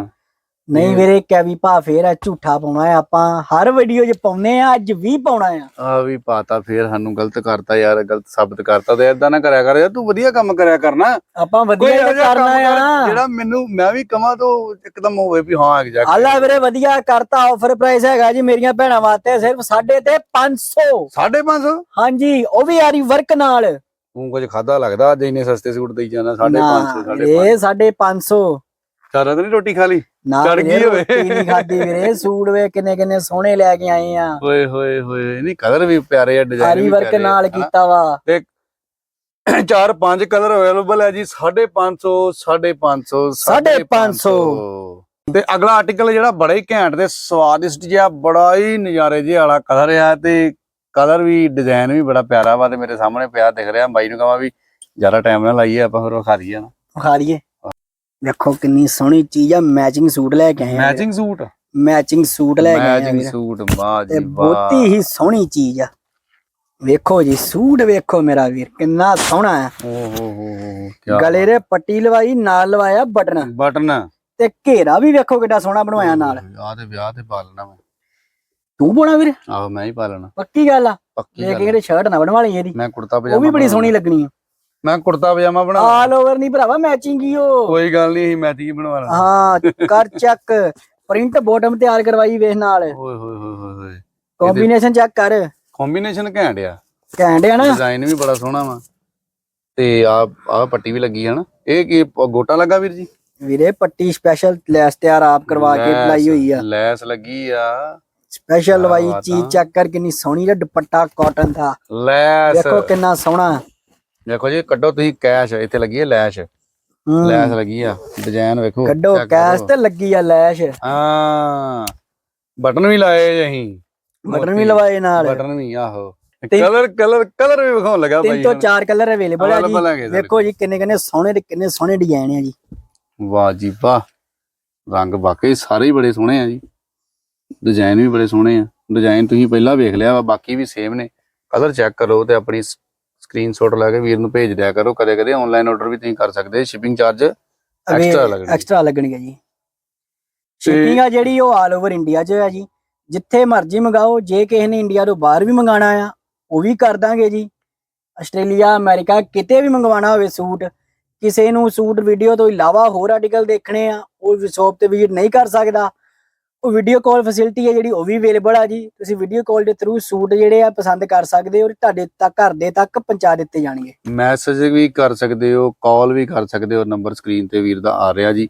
ਨਹੀਂ। ਵੀਰੇ ਕੈਵੀ ਭਾ ਫੇਰ ਆ ਝੂਠਾ ਪਾਉਣਾ ਆਪਾਂ ਹਰ ਵੀਡੀਓ 'ਚ ਪਾਉਨੇ ਆ ਅੱਜ ਵੀ ਪਾਉਣਾ ਆ। ਆ ਵੀ ਪਾਤਾ ਫੇਰ ਸਾਨੂੰ ਗਲਤ ਕਰਤਾ ਯਾਰ ਗਲਤ ਸਾਬਤ ਕਰਤਾ ਤੇ ਏਦਾਂ ਨਾ ਕਰਿਆ ਕਰ ਯਾਰ ਤੂੰ ਵਧੀਆ ਕੰਮ ਕਰਿਆ ਕਰਨਾ ਆਪਾਂ ਕੋਈ ਵਧੀਆ ਇਹੋ ਹੀ ਜਿਹਾ ਕਰਨਾ ਕੰਮ ਕਰ ਆ। ਜਿਹੜਾ ਮੈਨੂੰ ਮੈਂ ਵੀ ਕਵਾਂ ਤੋਂ ਇੱਕਦਮ ਹੋਵੇ ਵੀ ਹਾਂ ਜਾ ਕੇ ਆਲਾ ਵੀਰੇ ਵਧੀਆ ਕਰਤਾ ਆਫਰ ਪ੍ਰਾਈਸ ਹੈਗਾ ਜੀ ਮੇਰੀਆਂ ਭੈਣਾਂ ਵਾਸਤੇ ਸਿਰਫ ਸਾਢੇ ਤੇ 500 550 ਹਾਂਜੀ ਉਹ ਵੀ ਆਰੀ ਵਰਕ ਨਾਲ। ਤੂੰ ਕੁਝ ਖਾਦਾ ਲੱਗਦਾ ਅੱਜ ਇੰਨੇ ਸਸਤੇ ਸੂਟ ਦੇਈ ਜਾਣਾ 550 ਨਾ, 550 ਇਹ ਸਾਢੇ 500 ਸਾਰਾ ਦਿਨ ਰੋਟੀ ਖਾ ਲਈ ਨਾ ਵੀਰੇ ਗਈ ਹੋਵੇ। ਨਹੀਂ ਖਾਦੀ ਵੀਰੇ ਸੂਟ ਵੇ ਕਿੰਨੇ ਕਿੰਨੇ ਸੋਹਣੇ ਲੈ ਕੇ ਆਏ ਆ। ਓਏ ਹੋਏ ਹੋਏ ਨਹੀਂ ਕਲਰ ਵੀ ਪਿਆਰੇ ਆ ਡਿਜ਼ਾਈਨ ਵੀ ਵਰਕ ਪਿਆਰੇ ਆ, ਨਾਲ। ਕੀਤਾ ਵਾ। ਚਾਰ ਪੰਜ ਕਲਰ ਅਵੇਲੇਬਲ ਹੈ ਜੀ 550 550 550 ਤੇ ਅਗਲਾ ਆਰਟੀਕਲ ਜਿਹੜਾ ਬੜਾ ਹੀ ਘੈਂਟ ਤੇ ਸਵਾਦਿਸ਼ਟ ਜਿਹਾ ਬੜਾ ਹੀ ਨਜ਼ਾਰੇ ਜਿਹਾ ਵਾਲਾ ਕਲਰ ਆ ਤੇ ਕਲਰ ਵੀ ਡਿਜ਼ਾਈਨ ਵੀ ਬੜਾ ਪਿਆਰਾ ਵਾ ਤੇ ਮੇਰੇ ਸਾਹਮਣੇ ਪਿਆ ਦਿਖ ਰਿਹਾ। ਬਾਈ ਨੂੰ ਕਹਾਂ ਵੀ ਜ਼ਿਆਦਾ ਟਾਈਮ ਨਾ ਲਾਈਏ ਆਪਾਂ ਫਿਰ ਵਿਖਾ ਦਈਏ ਨਾ। ਖਾ ਲਈਏ। ਵੇਖੋ ਕਿੰਨੀ ਸੋਹਣੀ ਚੀਜ਼ ਆ ਮੈਚਿੰਗ ਸੂਟ ਲੈ ਕੇ ਆਏ ਆ। ਮੈਚਿੰਗ ਸੂਟ ਮੈਚਿੰਗ ਸੂਟ ਲੈ ਕੇ ਆਏ ਆ ਮੈਚਿੰਗ ਵੀਰੇ। ਸੂਟ ਵਾਹ ਤੇ ਜੀ ਬਹੁਤੀ ਵਾਹ ਹੀ ਸੋਹਣੀ ਚੀਜ਼ ਆ। ਵੇਖੋ ਜੀ ਸੂਟ ਵੇਖੋ ਮੇਰਾ ਵੀਰ ਕਿੰਨਾ ਸੋਹਣਾ ਹੈ ਓ ਹੋ ਹੋ ਹੋ ਕੀ ਗਲੇ ਦੇ ਪੱਟੀ ਲਵਾਈ ਨਾਲ ਲਵਾਇਆ ਬਟਨ। ਬਟਨ। ਤੇ ਘੇਰਾ ਵੀ ਵੇਖੋ ਕਿੱਡਾ ਸੋਹਣਾ ਬਣਵਾਇਆ ਨਾਲ। ਆ ਤੇ ਵਿਆਹ ਤੇ ਪਾ ਲੈਣਾ ਮੈਂ। ਤੂੰ ਪਾਉਣਾ ਵੀਰ? ਆਹੋ ਮੈਂ ਹੀ ਪਾ ਲੈਣਾ। ਪੱਕੀ ਗੱਲ ਆ। ਪੱਕੀ ਲੈ ਗੱਲ ਕਿਹੜੇ ਸ਼ਰਟ ਨਾ ਬਣਵਾ ਲਈ ਇਹਦੀ। ਮੈਂ ਕੁੜਤਾ ਉਹ ਪਜਾਮਾ ਵੀ ਬੜੀ ਬਣਾ ਸੋਹਣੀ ਲੱਗਣੀ ਆ। ਮੈਂ ਕੁੜਤਾ ਪਜਾਮਾ ਬਣਾ ਆਲ ਓਵਰ ਨਹੀਂ ਭਰਾਵਾ ਮੈਚਿੰਗ ਹੀ ਉਹ। ਕੋਈ ਗੱਲ ਨਹੀਂ ਅਸੀਂ ਮੈਚਿੰਗ ਬਣਵਾ ਲਾਂਗੇ। ਹਾਂ ਕਰ ਚੱਕ। ਪ੍ਰਿੰਟ ਬਾਟਮ ਤਿਆਰ ਕਰਵਾਈ ਵੇਖ ਨਾਲ। ਓਏ ਹੋਏ ਹੋਏ ਹੋਏ ਹੋਏ ਕੰਬੀਨੇਸ਼ਨ ਚੈੱਕ ਕਰ। ਕੰਬੀਨੇਸ਼ਨ ਘੈਂਟ ਆ। ਘੈਂਟ ਆ ਨਾ। ਡਿਜ਼ਾਈਨ ਵੀ ਬੜਾ ਸੋਹਣਾ ਵਾ। ਤੇ ਆ ਆ ਪੱਟੀ ਵੀ ਲੱਗੀ ਹੈ ਨਾ। ਇਹ ਕੀ ਗੋਟਾ ਲੱਗਾ ਵੀਰ ਜੀ? ਵੀਰੇ ਪੱਟੀ ਸਪੈਸ਼ਲ ਲੈਸ ਤਿਆਰ ਆਪ ਕਰਵਾ ਕੇ ਲਾਈ ਹੋਈ ਆ। ਲੈਸ ਲੱਗੀ ਆ। ਸਪੈਸ਼ਲ ਲਵਾਈ ਚੀਜ਼। ਚੈੱਕ ਕਰ ਕਿੰਨੀ ਸੋਹਣੀ ਦਾ ਦੁਪੱਟਾ ਕਾਟਨ ਦਾ। ਲੈਸ। ਦੇਖੋ ਕਿੰਨਾ ਸੋਹਣਾ। ਦੇਖੋ ਜੀ ਕੱਢੋ ਤੁਸੀਂ ਕੈਸ਼ ਇੱਥੇ ਲੱਗੀ ਹੈ ਲੈਸ਼। ਲੈਸ ਲੱਗੀ ਆ ਡਿਜ਼ਾਈਨ ਵੇਖੋ। ਕੱਢੋ ਕੈਸ਼। ਤੇ ਲੱਗੀ ਆ ਲੈਸ਼। ਹਾਂ ਬਟਨ ਵੀ ਲਾਏ ਜੀ ਅਸੀਂ। ਬਟਨ ਵੀ ਲਵਾਏ ਨਾਲ। ਬਟਨ ਵੀ ਆਹੋ। ਤਿੰਨ- ਕਲਰ ਕਲਰ ਕਲਰ ਵੀ ਵਿਖਾਉਣ ਲੱਗਾ ਤਿੰਨ ਭਾਈ ਤੋਂ ਚਾਰ ਕਲਰ ਅਵੇਲੇਬਲ ਆ ਜੀ। ਦੇਖੋ ਜੀ ਕਿੰਨੇ ਕਿੰਨੇ ਸੋਹਣੇ ਤੇ ਕਿੰਨੇ ਸੋਹਣੇ ਡਿਜ਼ਾਈਨ ਆ ਜੀ। ਵਾਹ ਜੀ ਵਾਹ। ਰੰਗ ਵਾਕਈ ਸਾਰੇ ਹੀ ਬੜੇ ਸੋਹਣੇ ਆ ਜੀ। ਡਿਜ਼ਾਈਨ ਵੀ ਬੜੇ ਸੋਹਣੇ ਆ। ਡਿਜ਼ਾਈਨ ਤੁਸੀਂ ਪਹਿਲਾਂ ਵੇਖ ਲਿਆ ਵਾ ਬਾਕੀ ਵੀ ਸੇਮ ਨੇ। ਕਲਰ ਚੈੱਕ ਕਰੋ ਤੇ ਆਪਣੀ ਸਕਰੀਨਸ਼ਾਟ ਲੈ ਕੇ ਵੀਰ ਨੂੰ ਭੇਜ ਦਿਆ ਕਰੋ ਕਦੇ ਕਦੇ ਆਨਲਾਈਨ ਆਰਡਰ ਵੀ ਤੁਸੀਂ ਕਰ ਸਕਦੇ ਸ਼ਿਪਿੰਗ ਚਾਰਜ ਐਕਸਟਰਾ ਲੱਗਣੀ। ਐਕਸਟਰਾ ਲੱਗਣਗੇ ਜੀ। ਸ਼ਿਪਿੰਗ ਆ ਜਿਹੜੀ ਉਹ ਆਲ ਓਵਰ ਇੰਡੀਆ 'ਚ ਹੈ ਜੀ। ਜਿੱਥੇ ਮਰਜ਼ੀ ਮੰਗਾਓ ਜੇ ਕਿਸੇ ਨੇ ਇੰਡੀਆ ਤੋਂ ਬਾਹਰ ਵੀ ਮੰਗਾਣਾ ਆ ਉਹ ਵੀ ਕਰ ਦਾਂਗੇ ਜੀ। ਆਸਟ੍ਰੇਲੀਆ ਅਮਰੀਕਾ ਕਿਤੇ ਵੀ ਮੰਗਵਾਉਣਾ ਹੋਵੇ ਸੂਟ ਕਿਸੇ ਨੂੰ ਸੂਟ ਵੀਡੀਓ ਤੋਂ ਇਲਾਵਾ ਹੋਰ ਆਰਟੀਕਲ ਦੇਖਣੇ ਆ ਉਹ ਸ਼ੌਪ ਤੇ ਵਿਜ਼ਿਟ ਨਹੀਂ ਕਰ ਸਕਦਾ। ਉਹ ਵੀਡੀਓ ਕਾਲ ਫੈਸਿਲਿਟੀ ਹੈ ਜਿਹੜੀ ਉਹ ਵੀ ਅਵੇਲੇਬਲ ਆ ਜੀ। ਤੁਸੀਂ ਵੀਡੀਓ ਕਾਲ ਦੇ ਥਰੂ ਸੂਟ ਜਿਹੜੇ ਆ ਪਸੰਦ ਕਰ ਸਕਦੇ ਹੋ ਤੁਹਾਡੇ ਤੱਕ ਘਰ ਦੇ ਤੱਕ ਪਹੁੰਚਾ ਦਿੱਤੇ ਜਾਣਗੇ। ਮੈਸੇਜ ਵੀ ਕਰ ਸਕਦੇ ਹੋ ਕਾਲ ਵੀ ਕਰ ਸਕਦੇ ਹੋ ਨੰਬਰ ਸਕਰੀਨ ਤੇ ਵੀਰ ਦਾ ਆ ਰਿਹਾ ਜੀ।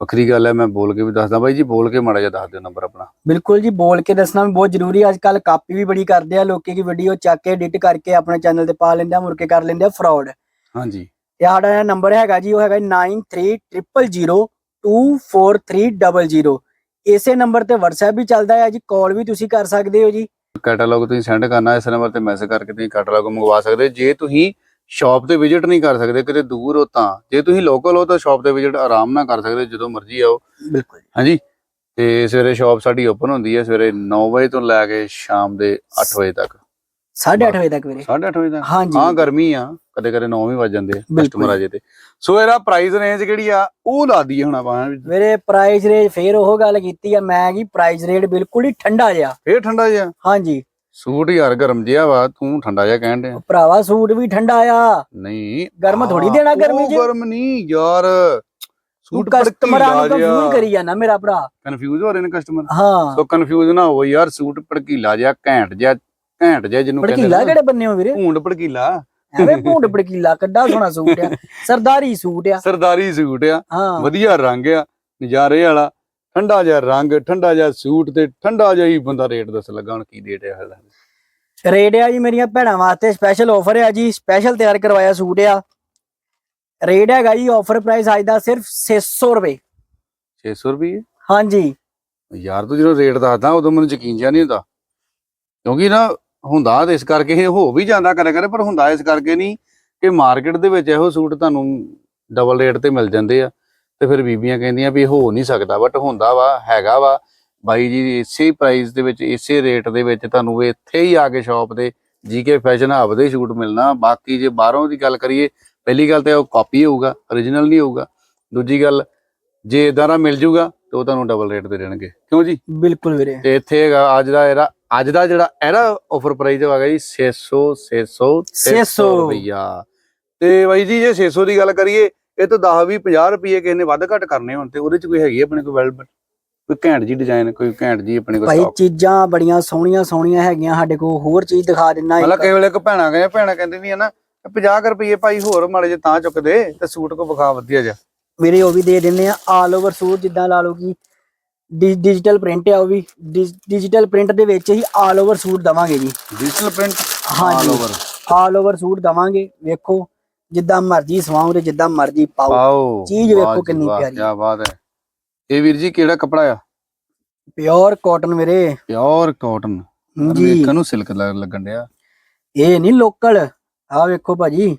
ਵੱਖਰੀ ਗੱਲ ਹੈ ਮੈਂ ਬੋਲ ਕੇ ਵੀ ਦੱਸਦਾ ਬਾਈ ਜੀ ਬੋਲ ਕੇ ਮਾੜਾ ਜਿਹਾ ਦੱਸ ਦਿਓ ਨੰਬਰ ਆਪਣਾ। ਬਿਲਕੁਲ ਜੀ ਬੋਲ ਕੇ ਦੱਸਣਾ ਵੀ ਬਹੁਤ ਜ਼ਰੂਰੀ ਹੈ ਅੱਜ ਕੱਲ ਕਾਪੀ ਵੀ ਬੜੀ ਕਰਦੇ ਆ ਲੋਕੀ ਕੀ ਵੀਡੀਓ ਚੱਕ ਕੇ ਐਡਿਟ ਕਰਕੇ ਆਪਣੇ ਚੈਨਲ ਤੇ ਪਾ ਲੈਂਦੇ ਆ ਮੁੜ ਕੇ ਕਰ ਲੈਂਦੇ ਆ ਫਰਾਡ ਹਾਂਜੀ। ਤੇ ਸਾਡਾ ਨੰਬਰ ਹੈਗਾ ਜੀ ਉਹ ਹੈਗਾ 9300024300 ਇਸੇ ਨੰਬਰ ਤੇ WhatsApp ਵੀ ਚੱਲਦਾ ਹੈ ਜੀ ਕਾਲ ਵੀ ਤੁਸੀਂ ਕਰ ਸਕਦੇ ਹੋ ਜੀ। ਕੈਟਾਲੌਗ ਤੁਸੀਂ ਸੈਂਡ ਕਰਨਾ ਇਸ ਨੰਬਰ ਤੇ ਮੈਸੇਜ ਕਰਕੇ ਤੁਸੀਂ ਕੈਟਾਲੌਗ ਮੰਗਵਾ ਸਕਦੇ ਹੋ। ਜੇ ਤੁਸੀਂ ਸ਼ਾਪ ਤੇ ਵਿਜ਼ਿਟ ਨਹੀਂ ਕਰ ਸਕਦੇ ਕਿਤੇ ਦੂਰ ਹੋ ਤਾਂ ਜੇ ਤੁਸੀਂ ਲੋਕਲ ਹੋ ਤਾਂ ਸ਼ਾਪ ਤੇ ਵਿਜ਼ਿਟ ਆਰਾਮ ਨਾਲ ਕਰ ਸਕਦੇ ਜਦੋਂ ਮਰਜ਼ੀ ਆਓ। ਬਿਲਕੁਲ। ਹਾਂਜੀ? ਤੇ ਸਵੇਰੇ ਸ਼ਾਪ ਸਾਡੀ ਓਪਨ ਹੁੰਦੀ ਹੈ ਸਵੇਰੇ 9 ਵਜੇ ਤੋਂ ਲੈ ਕੇ ਸ਼ਾਮ ਦੇ 8 ਵਜੇ ਤੱਕ। 8:30 ਵਜੇ ਤੱਕ ਵੀਰੇ। 8:30 ਵਜੇ ਤੱਕ? ਹਾਂਜੀ। ਹਾਂ ਗਰਮੀ ਆ। ਕਦੇ ਕਦੇ 9 ਵੀ ਵੱਜ ਜਾਂਦੇ ਆ। ਕਸਟਮਰ ਆ ਜੇ। ਤੇ। ਸੋ ਇਹਦਾ ਪ੍ਰਾਈਸ ਰੇਂਜ ਕਿਹੜੀ ਆ ਉਹ ਲਾ ਦਈਏ ਹੁਣ ਆਪਾਂ ਵੀਰੇ ਪ੍ਰਾਈਸ ਰੇਟ ਫੇਰ ਉਹ ਗੱਲ ਕੀਤੀ ਆ ਮੈਂ ਕੀ ਪ੍ਰਾਈਸ ਰੇਟ ਬਿਲਕੁਲ ਹੀ ਠੰਡਾ ਜਿਹਾ। ਫੇਰ ਠੰਡਾ ਜਿਹਾ? ਹਾਂਜੀ। ਸੂਟ ਯਾਰ ਗਰਮ ਜਿਹਾ ਵਾ ਤੂੰ ਠੰਡਾ ਜਿਹਾ ਕਹਿਣ ਡਿਆ। ਭਰਾਵਾ ਸੂਟ ਵੀ ਠੰਡਾ ਆ। ਨਹੀਂ। ਗਰਮ ਆਹ, ਦੇਣਾ ਗਰਮੀ 'ਚ। ਗਰਮ ਨਹੀਂ ਯਾਰ। ਸੂਟ ਕਸਟਮਰਾਂ ਨੂੰ ਕਨਫਿਊਜ਼ ਕਰੀ ਜਾਂਦਾ ਮੇਰਾ ਭਰਾ। ਕਨਫਿਊਜ਼ ਹੋ ਰਹੇ ਨੇ ਕਸਟਮਰ ਹਾਂ। ਸੋ ਕਨਫਿਊਜ਼ ਨਾ ਹੋਵੋ ਯਾਰ ਸੂਟ ਭੜਕੀਲਾ ਜਿਹਾ ਘੈਂਟ ਜਿਹਾ ਘੈਂਟ ਜਿਹਾ ਜਿਹਨੂੰ ਭੜਕੀਲਾ ਕਿਹੜੇ ਬੰਨੇ ਹੋ ਵੀਰੇ? ਭੂੰਡ ਭੜਕੀਲਾ। ਐਵੇਂ ਭੂੰਡ ਭੜਕੀਲਾ ਕੱਡਾ ਸੋਹਣਾ ਸੂਟ ਆ। ਸਰਦਾਰੀ ਸੂਟ ਆ। ਸਰਦਾਰੀ ਸੂਟ ਆ। ਵਧੀਆ ਰੰਗ ਆ ਨਜ਼ਾਰੇ ਵਾਲਾ। ਠੰਡਾ ਜਿਹਾ ਰੰਗ ਠੰਡਾ ਜਿਹਾ ਸੂਟ ਤੇ ਠੰਡਾ ਜਿਹਾ ਹੀ ਬੰਦਾ ਰੇਟ ਦੱਸ ਲੱਗਾ ਹੁਣ ਕੀ ਰੇਟ ਹੈ ਰੇਟ ਆ ਜੀ ਮੇਰੀਆਂ ਭੈਣਾਂ ਵਾਸਤੇ ਸਪੈਸ਼ਲ ਆਫਰ ਆ ਜੀ ਸਪੈਸ਼ਲ ਤਿਆਰ ਕਰਵਾਇਆ ਸੂਟ ਆ। ਰੇਟ ਹੈਗਾ ਜੀ ਆਫਰ ਪ੍ਰਾਈਸ ਅੱਜ ਦਾ ਸਿਰਫ 600 ਰੁਪਏ। 600 ਰੁਪਏ? ਹਾਂਜੀ। ਯਾਰ ਤੂੰ ਜਦੋਂ ਰੇਟ ਦੱਸਦਾ ਉਦੋਂ ਮੈਨੂੰ ਯਕੀਨ ਜਿਹਾ ਨਹੀਂ ਹੁੰਦਾ। ਕਿਉਂਕਿ ਨਾ ਹੁੰਦਾ ਤਾਂ ਇਸ ਕਰਕੇ ਇਹ ਹੋ ਵੀ ਜਾਂਦਾ ਕਦੇ ਕਦੇ ਪਰ ਹੁੰਦਾ ਇਸ ਕਰਕੇ ਨਹੀਂ ਕਿ ਮਾਰਕੀਟ ਦੇ ਵਿੱਚ ਇਹੋ ਸੂਟ ਤੁਹਾਨੂੰ ਡਬਲ ਰੇਟ ਤੇ ਮਿਲ ਜਾਂਦੇ ਆ। ਤੇ ਫਿਰ ਬੀਬੀਆਂ ਕਹਿੰਦੀਆਂ ਵੀ ਹੋ ਨਹੀਂ ਸਕਦਾ ਬਟ ਹੁੰਦਾ ਵਾ, ਹੈਗਾ ਵਾ। ਬਾਈ ਜੀ, ਇਸੇ ਪ੍ਰਾਈਸ ਦੇ ਵਿੱਚ, ਇਸੇ ਰੇਟ ਦੇ ਵਿੱਚ ਤੁਹਾਨੂੰ ਇੱਥੇ ਹੀ ਆ ਕੇ ਸ਼ਾਪ ਤੇ ਜੀਕੇ ਫੈਸ਼ਨ ਹਬ ਦੇ ਸੂਟ ਮਿਲਣਾ। ਬਾਕੀ ਜੇ ਬਾਹਰੋਂ ਦੀ ਗੱਲ ਕਰੀਏ, ਪਹਿਲੀ ਗੱਲ ਤੇ ਉਹ ਕਾਪੀ ਹੋਊਗਾ origignal ਨਹੀਂ ਹੋਊਗਾ। ਦੂਜੀ ਗੱਲ, ਜੇ ਇਦਾਂ ਦਾ ਮਿਲ ਜੂਗਾ ਤੇ ਉਹ ਤੁਹਾਨੂੰ ਡਬਲ ਰੇਟ ਤੇ ਦੇਣਗੇ। ਕਿਉਂ ਜੀ? ਬਿਲਕੁਲ ਵੀਰੇ। ਤੇ ਇੱਥੇ ਹੈਗਾ ਅੱਜ ਦਾ ਇਹਦਾ ਅੱਜ ਦਾ ਜਿਹੜਾ ਇਹਦਾ ਆਫਰ ਪ੍ਰਾਈਸ ਹੈਗਾ ਜੀ 600 600 600 ਰੁਪਈਆ। ਤੇ ਬਾਈ ਜੀ ਜੇ 600 ਦੀ ਗੱਲ ਕਰੀਏ ਇਹ ਤੋਂ 10 20 50 ਰੁਪਏ ਕਿਸੇ ਨੇ ਵੱਧ ਘੱਟ ਕਰਨੇ ਹੋਣ ਤੇ ਉਹਦੇ ਚ ਕੋਈ ਹੈਗੀ ਆਪਣੇ ਕੋਲ ਵੈਲਵਟ ਕੋਈ ਘੈਂਟ ਜੀ ਡਿਜ਼ਾਈਨ ਕੋਈ ਘੈਂਟ ਜੀ ਆਪਣੇ ਕੋਲ ਭਾਈ? ਚੀਜ਼ਾਂ ਬੜੀਆਂ ਸੋਹਣੀਆਂ ਸੋਹਣੀਆਂ ਹੈਗੀਆਂ ਸਾਡੇ ਕੋਲ ਹੋਰ ਚੀਜ਼ ਦਿਖਾ ਦਿੰਨਾ ਮਤਲਬ ਕਈ ਵੇਲੇ ਇੱਕ ਭੈਣਾ ਗਏ ਭੈਣਾ ਕਹਿੰਦੀ ਵੀ ਆ ਨਾ 50 ਰੁਪਏ ਭਾਈ ਹੋਰ ਮਾੜੇ ਜੇ ਤਾਂ ਚੁੱਕ ਦੇ ਤੇ ਸੂਟ ਕੋ ਵਿਖਾ ਵਧੀਆ ਜਾ ਵੀਰੇ ਉਹ ਵੀ ਦੇ ਦਿੰਨੇ ਆ ਆਲ ਓਵਰ ਸੂਟ ਜਿੱਦਾਂ ਲਾ ਲਓ ਕਿ ਡਿਜੀਟਲ ਪ੍ਰਿੰਟ ਆ ਉਹ ਵੀ ਡਿਜੀਟਲ ਪ੍ਰਿੰਟ ਦੇ ਵਿੱਚ ਹੀ ਆਲ ਓਵਰ ਸੂਟ ਦਵਾਂਗੇ ਜੀ। Digital print. All over all over suit ਦਵਾਂਗੇ ਵੇਖੋ ਜਿੱਦਾਂ ਮਰਜ਼ੀ ਸਵਾਓ ਤੇ ਜਿੱਦਾਂ ਮਰਜ਼ੀ ਪਾਓ। ਚੀਜ਼ ਵੇਖੋ ਕਿੰਨੀ ਪਿਆਰੀ। ਕਿਆ ਬਾਤ ਹੈ। ਇਹ ਵੀਰ ਜੀ ਕਿਹੜਾ ਕੱਪੜਾ ਆ? ਪਿਓਰ ਕਾਟਨ ਵੀਰੇ। ਪਿਓਰ ਕਾਟਨ ਜੀ। ਵੇਖਣ ਨੂੰ ਸਿਲਕ ਲੱਗਣ ਡਿਆ। ਇਹ ਨਹੀਂ ਲੋਕਲ ਆ ਵੇਖੋ ਭਾਜੀ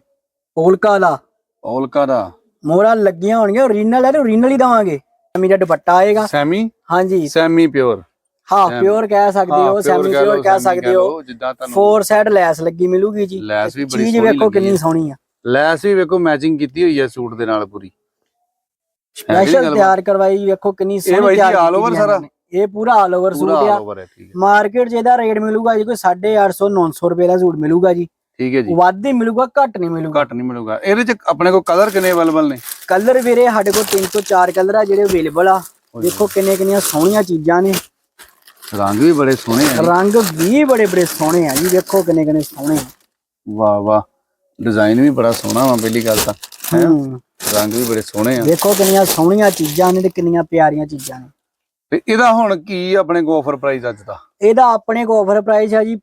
ਪੋਲਕਾ ਦਾ। ਔਲਕਾ ਦਾ। ਮੋਹਰਾਂ ਲੱਗੀਆਂ ਹੋਣਗੀਆਂ ਓਰੀਜਨਲ ਹੈ ਤੇ ਓਰੀਜਨਲ ਹੀ ਦਵਾਂਗੇ। ਮੇਰਾ ਦੁਪੱਟਾ ਆਏਗਾ। ਸੈਮੀ? ਹਾਂਜੀ। ਸੈਮੀ ਪਿਓਰ Semi- ਪਿਓਰ ਕਹਿ ਸਕਦੇ ਹਾਂ, ਹੋ ਸੈਮੀ ਪਿਓਰ ਕਹਿ ਸਕਦੇ ਹੋ। ਲਓ, ਜਿੱਦਾਂ ਤੁਹਾਨੂੰ ਫੋਰ ਸਾਈਡ ਲੈਸ ਲੱਗੀ ਮਿਲੂਗੀ ਜੀ। ਲੈਸ ਵੀ ਬੜੀ ਸੋਹਣੀ ਵੇਖੋ ਕਿੰਨੀ ਹੈ। ਸੋਹਣੀ ਆ। ਲੈਸ ਵੀ ਵੇਖੋ ਮੈਚਿੰਗ ਕੀਤੀ ਹੋਈ ਹੈ ਸੂਟ ਦੇ ਨਾਲ ਪੂਰੀ। ਸਪੈਸ਼ਲ ਤਿਆਰ ਕਰਵਾਈ ਵੇਖੋ ਕਿੰਨੀ ਸੋਹਣੀ ਤਿਆਰ ਕੀਤੀ over ਇਹਨਾਂ ਸਾਰਾ? ਇਹ ਪੂਰਾ ਆਲ ਓਵਰ ਸੂਟ ਆ। ਹੈ ਹੈ। ਮਾਰਕੀਟ 'ਚ ਇਹਦਾ ਰੇਟ ਮਿਲੂਗਾ ਜੀ ਕੋਈ 850 900 ਰੁਪਏ ਦਾ ਸੂਟ ਮਿਲੂਗਾ ਜੀ। ਠੀਕ ਹੈ ਜੀ। ਵੱਧ ਹੀ ਮਿਲੂਗਾ ਘੱਟ ਨਹੀਂ ਮਿਲੂਗਾ। ਘੱਟ ਨਹੀਂ ਮਿਲੂਗਾ। ਇਹਦੇ ਚ ਆਪਣੇ ਕੋਲ ਕਲਰ ਕਿੰਨੇ ਅਵੇਲੇਬਲ ਨੇ? ਕਲਰ ਵੀਰੇ ਸਾਡੇ ਕੋਲ 3 ਤੋਂ 4 ਕਲਰ ਆ ਜਿਹੜੇ ਅਵੇਲੇਬਲ ਆ। ਦੇਖੋ ਕਿੰਨੇ ਕਿੰਨੀਆਂ ਸੋਹਣੀਆਂ ਚੀਜ਼ਾਂ ਨੇ। ਰੰਗ ਵੀ ਬੜੇ ਸੋਹਣੇ ਆ। ਰੰਗ ਵੀ ਬੜੇ ਬੜੇ ਸੋਹਣੇ ਆ ਜੀ। ਦੇਖੋ ਕਿੰਨੇ ਕਿੰਨੇ ਸੋਹਣੇ ਵਾਹ ਵਾਹ। ਡਿਜ਼ਾਈਨ ਵੀ ਬੜਾ ਸੋਹਣਾ ਵਾ ਪਹਿਲੀ ਗੱਲ ਤਾਂ? ਹੂੰ? ਰੰਗ ਵੀ ਬੜੇ ਸੋਹਣੇ ਆ। ਦੇਖੋ ਕਿੰਨੀਆਂ ਸੋਹਣੀਆਂ ਚੀਜ਼ਾਂ ਨੇ ਤੇ ਕਿੰਨੀਆਂ ਪਿਆਰੀਆਂ ਚੀਜ਼ਾਂ ਨੇ। ਤੇ ਇਹਦਾ ਹੁਣ ਕੀ ਆਪਣੇ ਕੋ ਆਫਰ ਪ੍ਰਾਈਸ ਅੱਜ ਦਾ? ਇਹਦਾ ਆਪਣੇ ਕੋ ਆਫਰ ਪ੍ਰਾਈਸ ਆ ਜੀ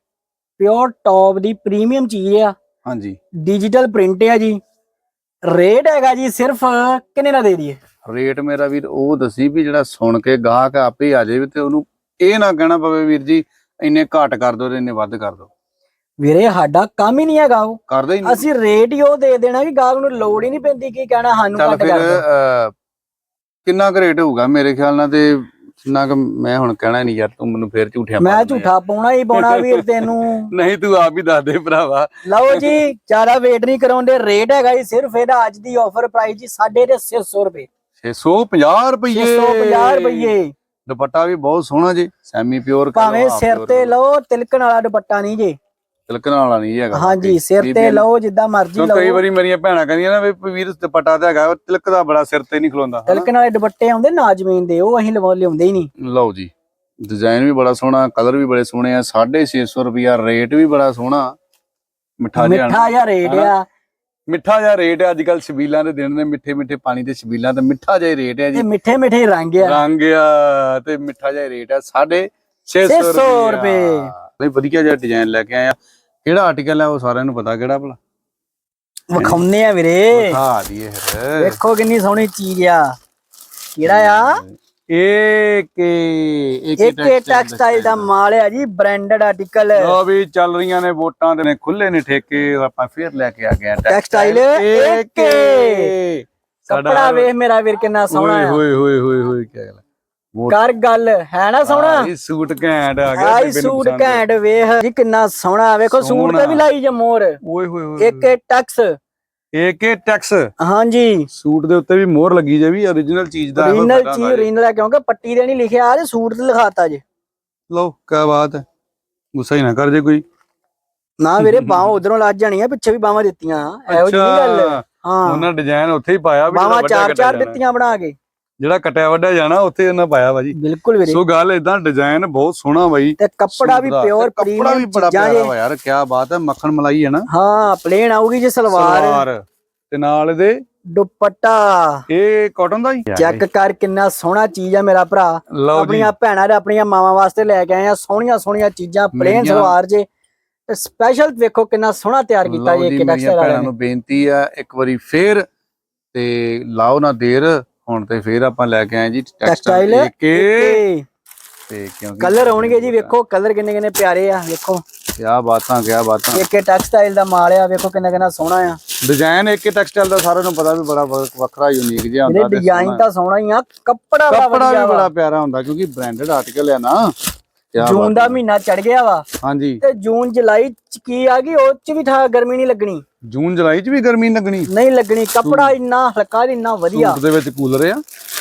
ਪਿਓਰ ਟੌਪ ਦੀ ਪ੍ਰੀਮੀਅਮ ਚੀਜ਼ ਆ। ਹਾਂਜੀ। ਡਿਜੀਟਲ ਪ੍ਰਿੰਟ ਆ ਜੀ। ਰੇਟ ਹੈਗਾ ਜੀ ਸਿਰਫ ਕਿੰਨੇ ਦਾ ਦੇ ਦਈਏ? ਰੇਟ ਮੇਰਾ ਵੀਰ ਉਹ ਦਸੀ ਵੀ ਜਿਹੜਾ ਸੁਣ ਕੇ ਗਾਹਕ ਆਪੇ ਆ ਜਾਵੇ ਤੇ ਉਹਨੂੰ ਇਹ ਨਾ ਕਹਿਣਾ ਪਵੇ ਵੀਰ ਜੀ ਇੰਨੇ ਘੱਟ ਕਰ ਦੋ ਤੇ ਇੰਨੇ ਵੱਧ ਕਰ ਦੋ ਵੀਰੇ ਸਾਡਾ ਕੰਮ ਹੀ ਨਹੀਂ ਹੈਗਾ ਉਹ। ਕਰਦਾ ਹੀ ਨਹੀਂ। ਅਸੀਂ ਰੇਟ ਹੀ ਉਹ ਦੇ ਦੇਣਾ ਕਿ ਗਾਹਕ ਨੂੰ ਲੋੜ ਹੀ ਨਹੀਂ ਪੈਂਦੀ ਕਿ ਕਹਿਣਾ ਸਾਨੂੰ ਘੱਟ ਕਰ ਅਹ, ਕਿੰਨਾ ਕੁ ਰੇਟ ਹੋਊਗਾ ਮੇਰੇ ਖਿਆਲ ਨਾਲ ਤੇ ਜਿੰਨਾ ਕੁ ਮੈਂ ਹੁਣ ਕਹਿਣਾ ਨਹੀਂ ਯਾਰ ਤੂੰ ਮੈਨੂੰ ਫੇਰ ਝੂਠਿਆ ਮੈਂ ਝੂਠਾ ਪਾਉਣਾ ਹੀ ਪਾਉਣਾ ਵੀਰ ਤੈਨੂੰ। ਨਹੀਂ ਤੂੰ ਆਪ ਹੀ ਦੱਸ ਦੇ ਭਰਾਵਾ। ਲਓ ਜੀ ਜ਼ਿਆਦਾ ਵੇਟ ਨਹੀਂ ਕਰਾਉਂਦੇ ਰੇਟ ਹੈਗਾ ਜੀ ਸਿਰਫ ਇਹਦਾ ਅੱਜ ਦੀ ਆਫਰ ਪ੍ਰਾਈਸ ਜੀ 650 ਰੁਪਏ। 650 ਰੁਪਏ 650 ਰੁਪਏ ਦੁਪੱਟਾ ਵੀ ਬਹੁਤ ਸੋਹਣਾ ਜੀ ਸੈਮੀ ਪਿਓਰ ਭਾਵੇਂ ਸਿਰ ਤੇ ਲਓ ਤਿਲਕਣ ਵਾਲਾ ਦੁਪੱਟਾ ਨਹੀਂ ਜੇ। ਤਿਲਕਣ ਵਾਲਾ ਨਹੀਂ ਹੈਗਾ। ਹਾਂਜੀ ਸਿਰ ਤੇ ਲਓ ਜਿੱਦਾਂ ਮਰਜ਼ੀ ਕਿਉਂ ਕਈ ਲਓ। ਵਾਰੀ ਮੇਰੀਆਂ ਭੈਣਾਂ ਕਹਿੰਦੀਆਂ ਨਾ ਵੀ ਵੀਰ ਦੁਪੱਟਾ ਤਾਂ ਹੈਗਾ ਤਿਲਕ ਦਾ ਬੜਾ ਸਿਰ ਤੇ ਨਹੀਂ ਖਲੋਂਦਾ? ਤਿਲਕਣ ਵਾਲੇ ਦੁਪੱਟੇ ਆਉਂਦੇ ਨਾ ਜ਼ਮੀਨ ਦੇ ਉਹ ਅਸੀਂ ਲਵਾ ਲਿਆਉਂਦੇ ਹੀ ਨਹੀਂ। ਲਓ ਜੀ ਡਿਜ਼ਾਈਨ ਵੀ ਬੜਾ ਸੋਹਣਾ ਕਲਰ ਵੀ ਬੜੇ ਸੋਹਣੇ ਆ 650 ਰੁਪਿਆ ਰੇਟ ਵੀ ਬੜਾ ਸੋਹਣਾ। ਮਿੱਠਾ ਜਿਹਾ ਮਿੱਠਾ ਜਿਹਾ ਰੇਟ? ਆ। ਮਿੱਠਾ ਜਿਹਾ ਰੇਟ ਹੈ ਅੱਜ ਕੱਲ ਛਬੀਲਾਂ ਦੇ ਦਿਨ ਨੇ ਮਿੱਠੇ ਮਿੱਠੇ ਪਾਣੀ ਦੇ ਛਬੀਲਾਂ ਤੇ ਮਿੱਠਾ ਜਿਹਾ ਰੇਟ ਹੈ ਤੇ ਜੀ। ਮਿੱਠੇ ਮਿੱਠੇ ਰੰਗ ਆ। ਰੰਗ ਆ ਤੇ ਮਿੱਠਾ ਜਿਹਾ ਰੇਟ ਹੈ 650 600 ਰੁਪਏ। ਨਹੀਂ ਵਧੀਆ ਜਿਹਾ ਡਿਜ਼ਾਈਨ ਲੈ ਕੇ ਆਏ ਆ ਕਿਹੜਾ ਆਰਟੀਕਲ ਹੈ ਉਹ ਸਾਰਿਆਂ ਨੂੰ ਪਤਾ ਕਿਹੜਾ ਭਲਾ? ਵਿਖਾਉਂਦੇ ਆ ਵੀਰੇ। ਦਿਖਾ ਦਈਏ ਫਿਰ। ਵੇਖੋ ਕਿੰਨੀ ਸੋਹਣੀ ਚੀਜ਼ ਆ। ਕਿਹੜਾ ਆ? ਇਹ ਕੇ ਇੱਕ ਟੈਕਸਟਾਈਲ ਦਾ ਮਾਲ ਆ ਜੀ ਬ੍ਰਾਂਡਡ ਆਰਟੀਕਲ ਲੋ ਵੀ ਚੱਲ ਰਹੀਆਂ ਨੇ ਵੋਟਾਂ ਦੇ ਨੇ ਖੁੱਲੇ ਨੇ ਠੇਕੇ ਆਪਾਂ ਫੇਰ ਲੈ ਕੇ ਆ ਗਏ Textile AK ਕੱਪੜਾ ਵੇਖ ਮੇਰਾ ਵੀਰ ਕਿੰਨਾ ਸੋਹਣਾ ਆ। ਹੋਏ ਹੋਏ ਹੋਏ ਹੋਏ ਕੀ ਗੱਲ ਕਰ ਗੱਲ ਹੈ ਨਾ ਸੋਹਣਾ? ਇਹ ਸੂਟ ਘੈਂਟ ਆ ਗਿਆ ਆਈ ਸੂਟ। ਘੈਂਟ ਵੇਖ ਜੀ ਕਿੰਨਾ ਸੋਹਣਾ ਵੇਖੋ ਸੂਟ ਤੇ ਵੀ। ਲਾਈ ਜੇ ਮੋਰ। ਓਏ ਹੋਏ ਹੋਏ ਇੱਕ ਟੈਕਸ। AK tex. ਹਾਂਜੀ। ਸੂਟ ਦੇ ਉੱਤੇ ਵੀ ਮੋਹਰ ਲੱਗੀ ਜੇ ਵੀ origignal ਚੀਜ਼ ਦਾ ਫਾਇਦਾ ਚੀਜ਼। ਓਰੀਜਨਲ ਹੈ ਕਿਉਂਕਿ ਪੱਟੀ ਤੇ ਨਹੀਂ ਲਿਖਿਆ ਤੇ ਸੂਟ ਤੇ ਲਿਖਾਤਾ ਜੇ। ਲਓ ਕੀ ਬਾਤ ਹੈ। ਗੁੱਸਾ ਹੀ ਨਾ ਕਰ ਜੇ ਕੋਈ। ਨਾ ਵੀਰੇ ਬਾਹਾਂ ਉਧਰੋਂ ਲੱਜ ਜਾਣੀਆਂ ਪਿੱਛੇ ਵੀ ਬਾਹਾਂ ਦਿੱਤੀਆਂ। ਇਹੋ ਜਿਹੀ ਗੱਲ। ਹਾਂ। ਉਹਨਾਂ ਡਿਜ਼ਾਈਨ ਉੱਥੇ ਹੀ ਪਾਇਆ ਵੀ ਬਾਹਾਂ ਚਾਰ ਚਾਰ। ਦਿੱਤੀਆਂ ਬਣਾ ਕੇ। ਜਿਹੜਾ ਕਟਿਆ ਵੱਡਾ ਜਾਣਾ ਉੱਥੇ ਉਹਨਾਂ ਪਾਇਆ ਵਾ ਜੀ। ਬਿਲਕੁਲ ਵੀਰੇ। ਸੋ ਗੱਲ ਇਦਾਂ ਡਿਜ਼ਾਈਨ ਬਹੁਤ ਸੋਹਣਾ ਬਾਈ ਤੇ ਕੱਪੜਾ ਵੀ। ਪਿਓਰ ਤੇ ਕੱਪੜਾ ਵੀ ਬੜਾ ਪਿਆਰਾ ਯਾਰ ਕੀ ਬਾਤ ਹੈ ਮੱਖਣ ਮਲਾਈ ਹੈ ਨਾ। ਹਾਂ ਪਲੇਨ ਆਊਗੀ ਜੇ ਸਲਵਾਰ। ਸਲਵਾਰ। ਤੇ ਨਾਲ ਇਹਦੇ ਦੁਪੱਟਾ। ਇਹ ਕਾਟਨ ਦਾ ਹੀ? ਚੈੱਕ ਕਰ ਕਿੰਨਾ ਸੋਹਣਾ ਚੀਜ਼ ਆ ਮੇਰਾ ਭਰਾ। ਆਪਣੀਆਂ ਭੈਣਾਂ ਦੇ ਆਪਣੀਆਂ ਮਾਵਾਂ ਵਾਸਤੇ ਲੈ ਕੇ ਆਏ ਆ ਸੋਹਣੀਆਂ ਸੋਹਣੀਆਂ ਚੀਜ਼ਾਂ ਪਲੇਨ ਸਲਵਾਰ ਜੇ। ਤੇ ਸਪੈਸ਼ਲ ਵੇਖੋ ਕਿੰਨਾ ਸੋਹਣਾ ਤਿਆਰ ਕੀਤਾ ਲਓ ਜੇ ਜੀ ਕਿ ਮੇਰੀਆਂ ਟੈਕਸਟਾਈਲ ਭੈਣਾਂ ਵਾਲਿਆਂ ਨੂੰ ਬੇਨਤੀ ਆ ਇੱਕ ਵਾਰੀ ਫੇਰ ਤੇ ਲਾਓ ਨਾ ਦੇਰ। ਹੁਣ ਤੇ ਫੇਰ ਆਪਾਂ ਲੈ ਕੇ ਆਏ ਜੀ ਟੈਕਸਟਾਈਲ ਕੇ ਤੇ ਕਿਉਂਕਿ ਕਲਰ ਆਉਣਗੇ ਜੀ ਵੇਖੋ ਕਲਰ ਕਿੰਨੇ ਕਿੰਨੇ ਪਿਆਰੇ ਆ ਵੇਖੋ। ਕਿਆ ਬਾਤਾਂ ਕਿਆ ਬਾਤਾਂ। ਇੱਕ ਟੈਕਸਟਾਈਲ ਦਾ ਮਾਲ ਆ ਵੇਖੋ ਕਿੰਨਾ ਕਿੰਨਾ ਸੋਹਣਾ ਆ। ਡਿਜ਼ਾਈਨ ਇੱਕ ਟੈਕਸਟਾਈਲ ਦਾ ਸਾਰਿਆਂ ਨੂੰ ਪਤਾ ਵੀ ਬੜਾ ਵੱਖਰਾ ਯੂਨੀਕ ਜਿਹਾ ਇਹਦੇ ਹੁੰਦਾ ਤੇ ਡਿਜ਼ਾਈਨ। ਤਾਂ ਸੋਹਣਾ ਹੀ ਆ ਕੱਪੜਾ ਬੜਾ ਕੱਪੜਾ ਵੀ ਬੜਾ ਪਿਆਰਾ ਹੁੰਦਾ ਕਿਉਂਕਿ ਬ੍ਰਾਂਡਡ ਆਰਟੀਕਲ ਆ ਨਾ। ਜੂਨ ਦਾ। ਮਹੀਨਾ ਚੜ ਗਿਆ ਵਾ। ਹਾਂਜੀ। ਤੇ ਜੂਨ ਜੁਲਾਈ ਚ ਕੀ ਆ ਗਈ ਉਹ ਚ ਵੀ ਠਾ ਗਰਮੀ ਨਹੀਂ ਲੱਗਣੀ। ਜੂਨ ਜੁਲਾਈ ਚ ਵੀ ਗਰਮੀ ਲੱਗਣੀ? ਨਹੀਂ ਲੱਗਣੀ ਕੱਪੜਾ ਇੰਨਾ ਹਲਕਾ ਇੰਨਾ ਵਧੀਆ। ਸੂਟ ਦੇ ਵਿੱਚ ਕੂਲਰ ਆ?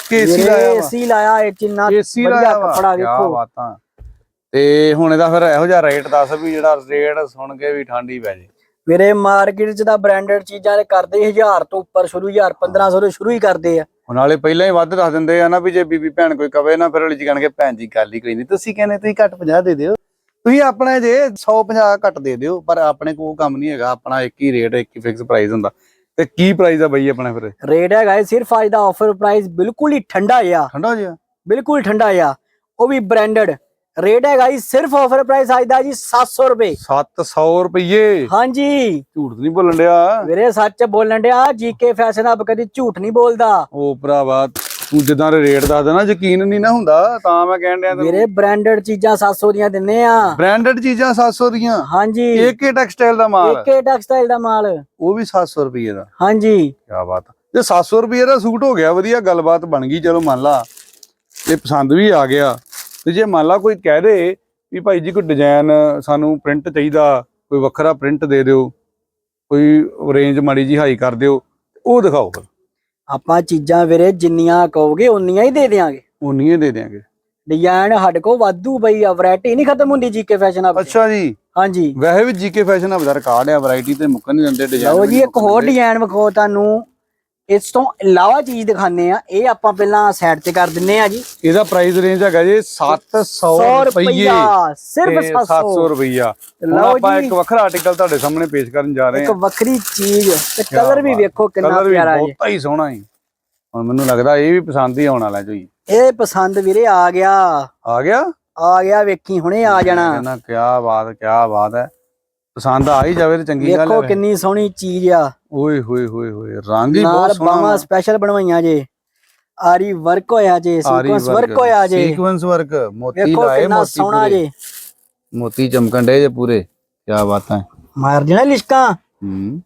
ਕਿ ਏਸੀ ਲਾਇਆ ਵਾ? ਏਸੀ ਲਾਇਆ ਇਹ ਇੰਨਾ ਵਧੀਆ ਕੱਪੜਾ ਵੇਖੋ। ਬਾਤਾਂ। ਤੇ ਹੁਣ ਇਹਦਾ ਫਿਰ ਇਹੋ ਜਿਹਾ ਰੇਟ ਦੱਸ ਵੀ ਜਿਹੜਾ ਰੇਟ ਸੁਣ ਕੇ ਵੀ ਠੰਡੀ ਪੈ ਜੇ। ਮੇਰੇ ਮਾਰਕੀਟ ਚ ਤਾਂ ਬ੍ਰਾਂਡਡ ਚੀਜ਼ਾਂ ਦੇ ਕਰਦੇ 1000 ਤੋਂ ਉੱਪਰ ਸ਼ੁਰੂ 1000 1500 ਤੋਂ ਸ਼ੁਰੂ ਹੀ ਕਰਦੇ ਆ। ਹੁਣ ਨਾਲੇ ਪਹਿਲਾਂ ਹੀ ਵੱਧ ਦੱਸ ਦਿੰਦੇ ਆ ਨਾ ਵੀ ਜੇ ਬੀਬੀ ਭੈਣ ਕੋਈ ਕਵੇ ਨਾ ਫਿਰ ਅਗਲੀ ਜੀ ਕਹਿਣਗੇ ਭੈਣ ਜੀ ਗੱਲ ਹੀ ਕੋਈ ਨਹੀਂ ਤੁਸੀਂ ਕਹਿੰਦੇ ਤੁਸੀਂ ਘੱਟ 50 ਦੇ ਦਿਓ। ਤੁਸੀਂ ਆਪਣੇ ਜੇ 150 ਘੱਟ ਦੇ ਦਿਓ ਪਰ ਆਪਣੇ ਕੋਲ ਕੰਮ ਨਹੀਂ ਹੈਗਾ ਆਪਣਾ ਇੱਕ ਹੀ ਰੇਟ ਇੱਕ ਹੀ ਫਿਕਸ ਪ੍ਰਾਈਸ ਹੁੰਦਾ। ਤੇ ਕੀ ਪ੍ਰਾਈਸ ਆ ਬਈ ਆਪਣਾ ਫਿਰ? ਰੇਟ ਹੈਗਾ ਸਿਰਫ ਅੱਜ ਦਾ ਆਫਰ ਪ੍ਰਾਈਸ ਬਿਲਕੁਲ ਹੀ ਠੰਡਾ ਆ ਠੰਡਾ ਹੋ ਜਿਆ ਬਿਲਕੁਲ ਠੰਡਾ ਆ ਉਹ ਵੀ ਬ੍ਰਾਂਡਡ ਰੇਟ ਹੈਗਾ ਜੀ ਸਿਰਫ ਆਫਰ ਪ੍ਰਾਈਸ ਅੱਜ ਦਾ ਜੀ 700 ਰੁਪਏ। 700 ਰੁਪਏ ਹਾਂਜੀ। ਝੂਠ ਨਹੀਂ ਬੋਲਣ ਡਿਆ। ਵੀਰੇ ਸੱਚ ਬੋਲਣ ਡਿਆ ਜੀਕੇ ਫੈਸ਼ਨ ਹੱਬ ਕਦੀ ਝੂਠ ਨਹੀਂ ਬੋਲਦਾ। ਉਹ ਭਰਾਵਾ ਤੂੰ ਜਿੱਦਾਂ ਰੇਟ ਦੱਸਦਾ ਨਾ ਯਕੀਨ ਨਹੀਂ ਨਾ ਹੁੰਦਾ ਤਾਂ ਮੈਂ ਕਹਿਣ ਡਿਆ ਵੀਰੇ ਬ੍ਰਾਂਡਡ ਚੀਜ਼ਾਂ 700 ਦੀਆਂ ਦਿੰਨੇ ਆ। ਬ੍ਰਾਂਡਡ ਚੀਜ਼ਾਂ 700 ਦੀਆਂ? ਹਾਂਜੀ। ਏਕੇ ਟੈਕਸਟਾਈਲ ਦਾ ਮਾਲ। ਏਕੇ ਟੈਕਸਟਾਈਲ ਦਾ ਮਾਲ। ਉਹ ਵੀ 700 ਰੁਪਏ ਦਾ। ਹਾਂਜੀ। ਕਿਆ ਬਾਤ। ਜੇ 700 ਰੁਪਏ ਦਾ ਸੂਟ ਹੋ ਗਿਆ ਵਧੀਆ ਗੱਲਬਾਤ ਬਣ ਗਈ। ਚਲੋ ਮੰਨ ਲਾ ਇਹ ਪਸੰਦ ਵੀ ਆ ਗਿਆ। ਤੇ ਜੇ ਮੰਨ ਲਾ ਕੋਈ ਕਹਿ ਦੇ ਵੀ ਭਾਈ ਜੀ ਕੋਈ ਡਿਜ਼ਾਈਨ ਸਾਨੂੰ ਪ੍ਰਿੰਟ ਚਾਹੀਦਾ ਕੋਈ ਵੱਖਰਾ ਪ੍ਰਿੰਟ ਦੇ ਦਿਓ ਕੋਈ ਰੇਂਜ ਮਾੜੀ ਜੀ ਹਾਈ ਕਰ ਦਿਓ ਉਹ ਦਿਖਾਓ ਫਿਰ। ਆਪਾਂ ਚੀਜ਼ਾਂ ਵੀਰੇ ਜਿੰਨੀਆਂ ਕਹੋਗੇ ਉਨੀਆਂ ਹੀ ਦੇ ਦਿਆਂਗੇ। ਉਨੀਆਂ ਦੇ ਦਿਆਂਗੇ। ਡਿਜ਼ਾਈਨ ਸਾਡੇ ਕੋਲ ਵਾਧੂ ਪਈ ਆ ਵੈਰਾਈਟੀ ਨਹੀਂ ਖਤਮ ਹੁੰਦੀ ਜੀਕੇ ਫੈਸ਼ਨ ਹਬ ਅੱਛਾ ਜੀ। ਹਾਂਜੀ। ਵੈਸੇ ਵੀ ਜੀਕੇ ਫੈਸ਼ਨ ਹਬ ਦਾ ਰਿਕਾਰਡ ਆ ਵੈਰਾਈਟੀ ਤੇ ਮੁੱਕਣ ਨਹੀਂ ਦਿੰਦੇ ਡਿਜ਼ਾਈਨ ਲਓ ਜੀ ਇੱਕ ਹੋਰ ਡਿਜ਼ਾਈਨ ਵਿਖਾਓ ਤੁਹਾਨੂੰ। ਇਸ ਤੋਂ ਇਲਾਵਾ ਚੀਜ਼ ਦਿਖਾਣੇ ਆ ਇਹ ਆਪਾਂ ਪਹਿਲਾਂ ਸਾਈਡ ਤੇ ਕਰ ਦਿੰਨੇ ਆ ਜੀ। ਇਹਦਾ ਪ੍ਰਾਈਸ ਰੇਂਜ ਹੈਗਾ ਜੀ 700 100 ਰੁਪਏ ਸਿਰਫ ਤੇ 700 700 ਰੁਪਈਆ। ਲਓ ਆਪਾਂ ਇੱਕ ਵੱਖਰਾ ਆਰਟੀਕਲ ਤੁਹਾਡੇ ਸਾਹਮਣੇ ਪੇਸ਼ ਕਰਨ ਜਾ ਰਹੇ ਇੱਕ ਹਾਂ। ਵੱਖਰੀ ਚੀਜ਼ ਤੇ ਕਲਰ ਵੀ। ਵੇਖੋ ਕਿੰਨਾ ਪਿਆਰਾ ਜੀ। ਬਹੁਤਾ ਹੀ ਸੋਹਣਾ ਹੈ ਹੁਣ ਮੈਨੂੰ ਲੱਗਦਾ ਇਹ ਵੀ ਪਸੰਦ ਹੀ ਆਉਣ ਵਾਲਾ ਜੀ। ਇਹ ਪਸੰਦ ਵੀਰੇ ਆ ਗਿਆ। ਆ ਗਿਆ? ਆ ਗਿਆ ਵੇਖੀ ਹੁਣੇ ਆ ਜਾਣਾ। ਕਹਿੰਦਾ ਕੀ ਬਾਤ ਕੀ ਬਾਤ ਹੈ। ਪਸੰਦ ਆ ਹੀ ਜਾਵੇ ਤੇ ਚੰਗੀ ਗੱਲ ਵੇਖੋ ਹੈ ਕਿੰਨੀ ਸੋਹਣੀ ਚੀਜ਼ ਆ। ਓਏ ਹੋਏ ਹੋਏ ਹੋਏ ਰੰਗ ਹੀ ਬਹੁਤ ਸੋਹਣਾ ਬਾਵਾ ਸਪੈਸ਼ਲ ਬਣਵਾਈਆਂ ਜੇ। ਆਰੀ ਵਰਕ ਹੋਇਆ ਜੇ ਸੀਕੁਐਂਸ ਵਰਕ ਹੋਇਆ ਜੇ। ਸੀਕੁਐਂਸ ਵਰਕ ਮੋਤੀ ਵੇਖੋ ਲਾਏ ਮੋਤੀ ਸੋਹਣਾ ਜੇ। ਮੋਤੀ ਚਮਕਣ ਡੇ ਜੇ ਪੂਰੇ ਕੀ ਬਾਤਾਂ ਮਾਰ ਦੇਣਾ ਲਿਸ਼ਕਾਂ? ਹੂੰ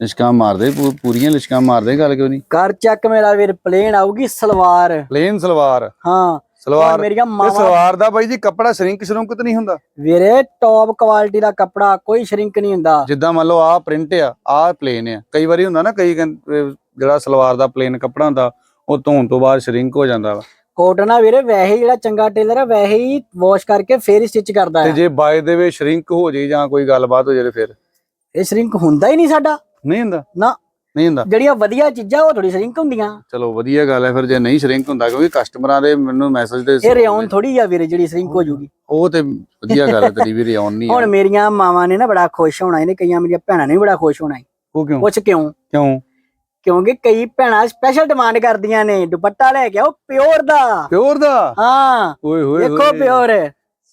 ਲਿਸ਼ਕਾਂ ਮਾਰਦੇ ਪੂਰੀਆਂ ਲਿਸ਼ਕਾਂ ਮਾਰਦੇ ਗੱਲ ਕਿਉਂ ਨਹੀਂ ਕਰ ਚੱਕ ਮੇਰਾ ਵੀਰ ਪਲੇਨ ਆਊਗੀ ਸਲਵਾਰ। ਪਲੇਨ ਸਲਵਾਰ। ਹਾਂ ਸਲਵਾਰ। ਮੇਰੀਆਂ ਮਾਵਾਂ ਸਲਵਾਰ ਦਾ ਬਾਈ ਜੀ ਕੱਪੜਾ ਸ਼ਰਿੰਕ ਸ਼ਰੁੰਕ ਤੇ ਨਹੀਂ ਹੁੰਦਾ। ਵੀਰੇ ਟੌਪ ਕੁਆਲਿਟੀ ਦਾ ਕੱਪੜਾ ਕੋਈ ਸ਼ਰਿੰਕ ਨਹੀਂ ਹੁੰਦਾ। ਜਿੱਦਾਂ ਮੰਨ ਲਓ ਆਹ ਪ੍ਰਿੰਟ ਆ ਆਹ ਪਲੇਨ ਆ। ਕਈ ਵਾਰੀ ਹੁੰਦਾ ਨਾ ਕਈ ਜਿਹੜਾ ਸਲਵਾਰ ਦਾ ਪਲੇਨ ਕੱਪੜਾ ਹੁੰਦਾ ਉਹ ਧੋਣ ਤੋਂ ਬਾਅਦ ਸ਼ਰਿੰਕ ਹੋ ਜਾਂਦਾ ਵਾ। ਕੋਟਨ ਆ ਵੀਰੇ ਵੈਸੇ ਜਿਹੜਾ ਚੰਗਾ ਟੇਲਰ ਆ ਵੈਸੇ ਹੀ ਵਾਸ਼ ਕਰਕੇ ਫੇਰ ਹੀ ਸਟਿਚ ਕਰਦਾ ਤੇ ਜੇ ਬਾਏ ਦੇ ਵੇ ਸ਼ਰਿੰਕ ਹੋ ਜੇ ਜਾਂ ਕੋਈ ਗੱਲਬਾਤ ਹੋ ਜੇ ਫਿਰ? ਇਹ ਸ਼ਰਿੰਕ ਹੁੰਦਾ ਹੀ ਨਹੀਂ ਸਾਡਾ। ਨਹੀਂ ਹੁੰਦਾ। ਨਾ। ਨਹੀਂ ਹੁੰਦਾ। ਜਿਹੜੀਆਂ ਵਧੀਆ ਚੀਜ਼ਾਂ ਉਹ ਥੋੜੀ ਸ਼ਰਿੰਕ ਹੁੰਦੀਆਂ। ਚਲੋ ਵਧੀਆ ਗੱਲ ਹੈ ਫਿਰ ਜੇ ਨਹੀਂ ਸ਼ਰਿੰਕ ਹੁੰਦਾ ਕਿਉਂਕਿ ਕਸਟਮਰਾਂ ਦੇ ਮੈਨੂੰ ਮੈਸੇਜ ਤੇ ਇਹ ਰਿਆਉਨ ਥੋੜੀ ਆ ਵੀਰੇ ਜਿਹੜੀ ਸ਼ਰਿੰਕ ਹੋ ਜੂਗੀ। ਉਹ ਤੇ ਵਧੀਆ ਗੱਲ ਹੈ ਤੇਰੀ ਵੀ ਰਿਆਉਣ ਨਹੀਂ ਹੁਣ ਮੇਰੀਆਂ ਮਾਵਾਂ ਨੇ ਨਾ ਬੜਾ ਖੁਸ਼ ਹੋਣਾ ਇਹਨੇ ਕਈਆਂ ਮੇਰੀਆਂ ਭੈਣਾਂ ਨੇ ਵੀ ਬੜਾ ਖੁਸ਼ ਹੋਣਾ। ਉਹ ਕਿਉਂ? ਪੁੱਛ ਕਿਉਂ? ਕਿਉਂ? ਕਿਉਂਕਿ ਕਈ ਭੈਣਾਂ ਸਪੈਸ਼ਲ ਡਿਮਾਂਡ ਕਰਦੀਆਂ ਨੇ ਦੁਪੱਟਾ ਲੈ ਕੇ ਆਓ ਪਿਓਰ ਦਾ। ਪਿਓਰ ਦਾ? ਹਾਂ। ਓਏ ਹੋਏ ਦੇਖੋ। ਪਿਓਰ।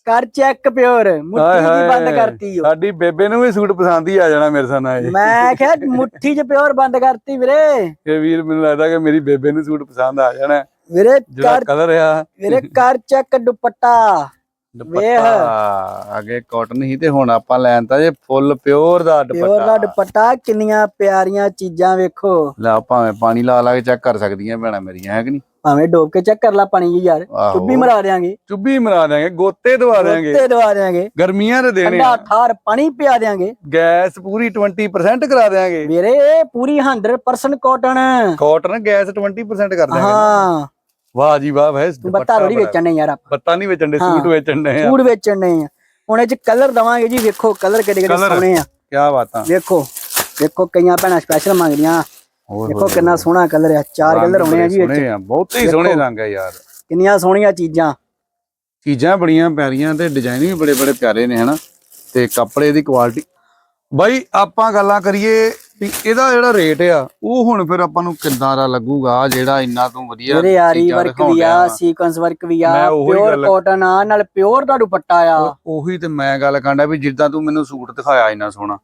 ਕਰ ਚੈੱਕ ਪਿਓਰ ਮੁੱਠੀ ਜੀ ਬੰਦ। ਕਰਤੀ ਓ। ਸਾਡੀ ਬੇਬੇ ਨੂੰ ਵੀ ਸੂਟ ਪਸੰਦ ਹੀ ਆ ਜਾਣਾ ਮੇਰੇ ਸਾਹਮਣੇ ਇਹ। ਮੈਂ ਕਿਹਾ ਮੁੱਠੀ 'ਚ ਪਿਓਰ ਬੰਦ ਕਰਤੀ ਵੀਰੇ। ਇਹ ਵੀਰ ਮੈਨੂੰ ਲੱਗਦਾ ਕਿ ਮੇਰੀ ਬੇਬੇ ਨੂੰ ਸੂਟ ਪਸੰਦ ਆ ਜਾਣਾ। ਵੀਰੇ ਕਰ ਕਲਰ ਆ। ਵੀਰੇ ਕਰ ਚੈੱਕ ਦੁਪੱਟਾ। ਦੁਪੱਟਾ। ਅੱਗੇ ਕਾਟਨ ਹੀ ਤੇ ਹੁਣ ਆਪਾਂ ਲੈਣ ਤਾਂ ਜੇ ਫੁੱਲ ਪਿਓਰ ਦਾ ਪਿਓਰ ਦਾ ਦੁਪੱਟਾ ਦੁਪੱਟਾ ਕਿੰਨੀਆਂ ਪਿਆਰੀਆਂ ਚੀਜ਼ਾਂ ਵੇਖੋ। ਲੈ ਭਾਵੇਂ ਪਾਣੀ ਲਾ ਲਾ ਕੇ ਚੈੱਕ ਕਰ ਸਕਦੀਆਂ ਭੈਣਾਂ ਮੇਰੀਆਂ ਹੈ ਕਿ ਨਹੀਂ? ਭਾਵੇਂ ਡੋਬ ਕੇ ਚੈੱਕ ਕਰ ਲਾ ਪਾਣੀ ਜੀ ਯਾਰ ਆਹੋ। ਚੁੱਭੀ ਮਰਾ ਦੇਾਂਗੇ ਚੁੱਭੀ ਮਰਾ ਦਿਆਂਗੇ ਗੋਤੇ ਦਵਾ ਦਿਆਂਗੇ। ਤੇ ਦਵਾ ਦੇਾਂਗੇ ਗਰਮੀਆਂ ਦੇ ਦੇਣੇ ਠੰਡਾ ਆ। ਠਾਰ ਪਾਣੀ ਪਿਆ ਦੇਾਂਗੇ ਗੈਸ ਪੂਰੀ 20% ਕਰਾ ਦਿਆਂਗੇ। ਵੀਰੇ ਇਹ ਪੂਰੀ 100% ਕਾਟਨ ਕਾਟਨ ਗੈਸ 20% ਕਰ ਦਿਆਂਗੇ। ਹਾਂ। ਵਾਹ ਜੀ ਵਾਹ ਵੈਸ ਤੂੰ ਬੱਤਾ ਰੋੜੀ ਵੇਚਣ ਯਾਰ ਆਪਾਂ। ਬੱਤਾ ਨਹੀਂ ਵੇਚਣ ਦੇ ਹਾਂ। ਸੂਟ ਵੇਚਣ ਦੇ ਆ। ਫੂਡ ਵੇਚਣ ਆ। ਹੁਣ ਇਹ ਚ ਕਲਰ ਦਵਾਂਗੇ ਜੀ ਵੇਖੋ ਕਲਰ ਕਿਹੜੇ ਕਿਹੜੇ Colour। ਸੋਹਣੇ ਆ। ਕੀ ਬਾਤਾਂ ਵੇਖੋ ਵੇਖੋ ਕਈਆਂ ਭੈਣਾਂ ਸਪੈਸ਼ਲ ਮੰਗਦੀਆਂ। ਦੇਖੋ ਕਿੰਨਾ ਸੋਹਣਾ ਕਲਰ ਆ ਚਾਰ ਕਲਰ ਹੋਣੇ ਆ ਜੀ ਸੋਹਣੇ ਆ ਬਹੁਤ ਹੀ ਸੋਹਣੇ। ਰੰਗ ਆ ਯਾਰ। ਕਿੰਨੀਆਂ ਸੋਹਣੀਆਂ ਚੀਜ਼ਾਂ। ਚੀਜ਼ਾਂ ਬੜੀਆਂ ਪਿਆਰੀਆਂ ਤੇ ਡਿਜ਼ਾਈਨ ਵੀ ਬੜੇ ਬੜੇ ਪਿਆਰੇ ਨੇ ਹਨਾ? ਤੇ ਕੱਪੜੇ ਦੀ ਕੁਆਲਿਟੀ ਬਾਈ ਆਪਾਂ ਗੱਲਾਂ ਕਰੀਏ ਵੀ ਇਹਦਾ ਜਿਹੜਾ ਰੇਟ ਆ ਉਹ ਹੁਣ ਫਿਰ ਆਪਾਂ ਨੂੰ ਕਿੰਨਾ ਦਾ ਲੱਗੂਗਾ? ਜਿਹੜਾ ਇੰਨਾ ਤੋਂ ਵਧੀਆ ਮੇਰੇ ਆਰੀ ਵਰਕ ਵੀ ਆ। ਸੀਕੁਐਂਸ ਵਰਕ ਵੀ ਆ ਪਿਓਰ ਕਾਟਨ ਆ ਨਾਲ ਪਿਓਰ ਦਾ ਦੁਪੱਟਾ ਆ। ਉਹੀ ਤੇ ਮੈਂ ਗੱਲ ਕਰਦਾ ਵੀ ਜਿੱਦਾਂ ਤੂੰ ਮੈਨੂੰ ਸੂਟ ਦਿਖਾਇਆ ਇੰਨਾ ਸੋਹਣਾ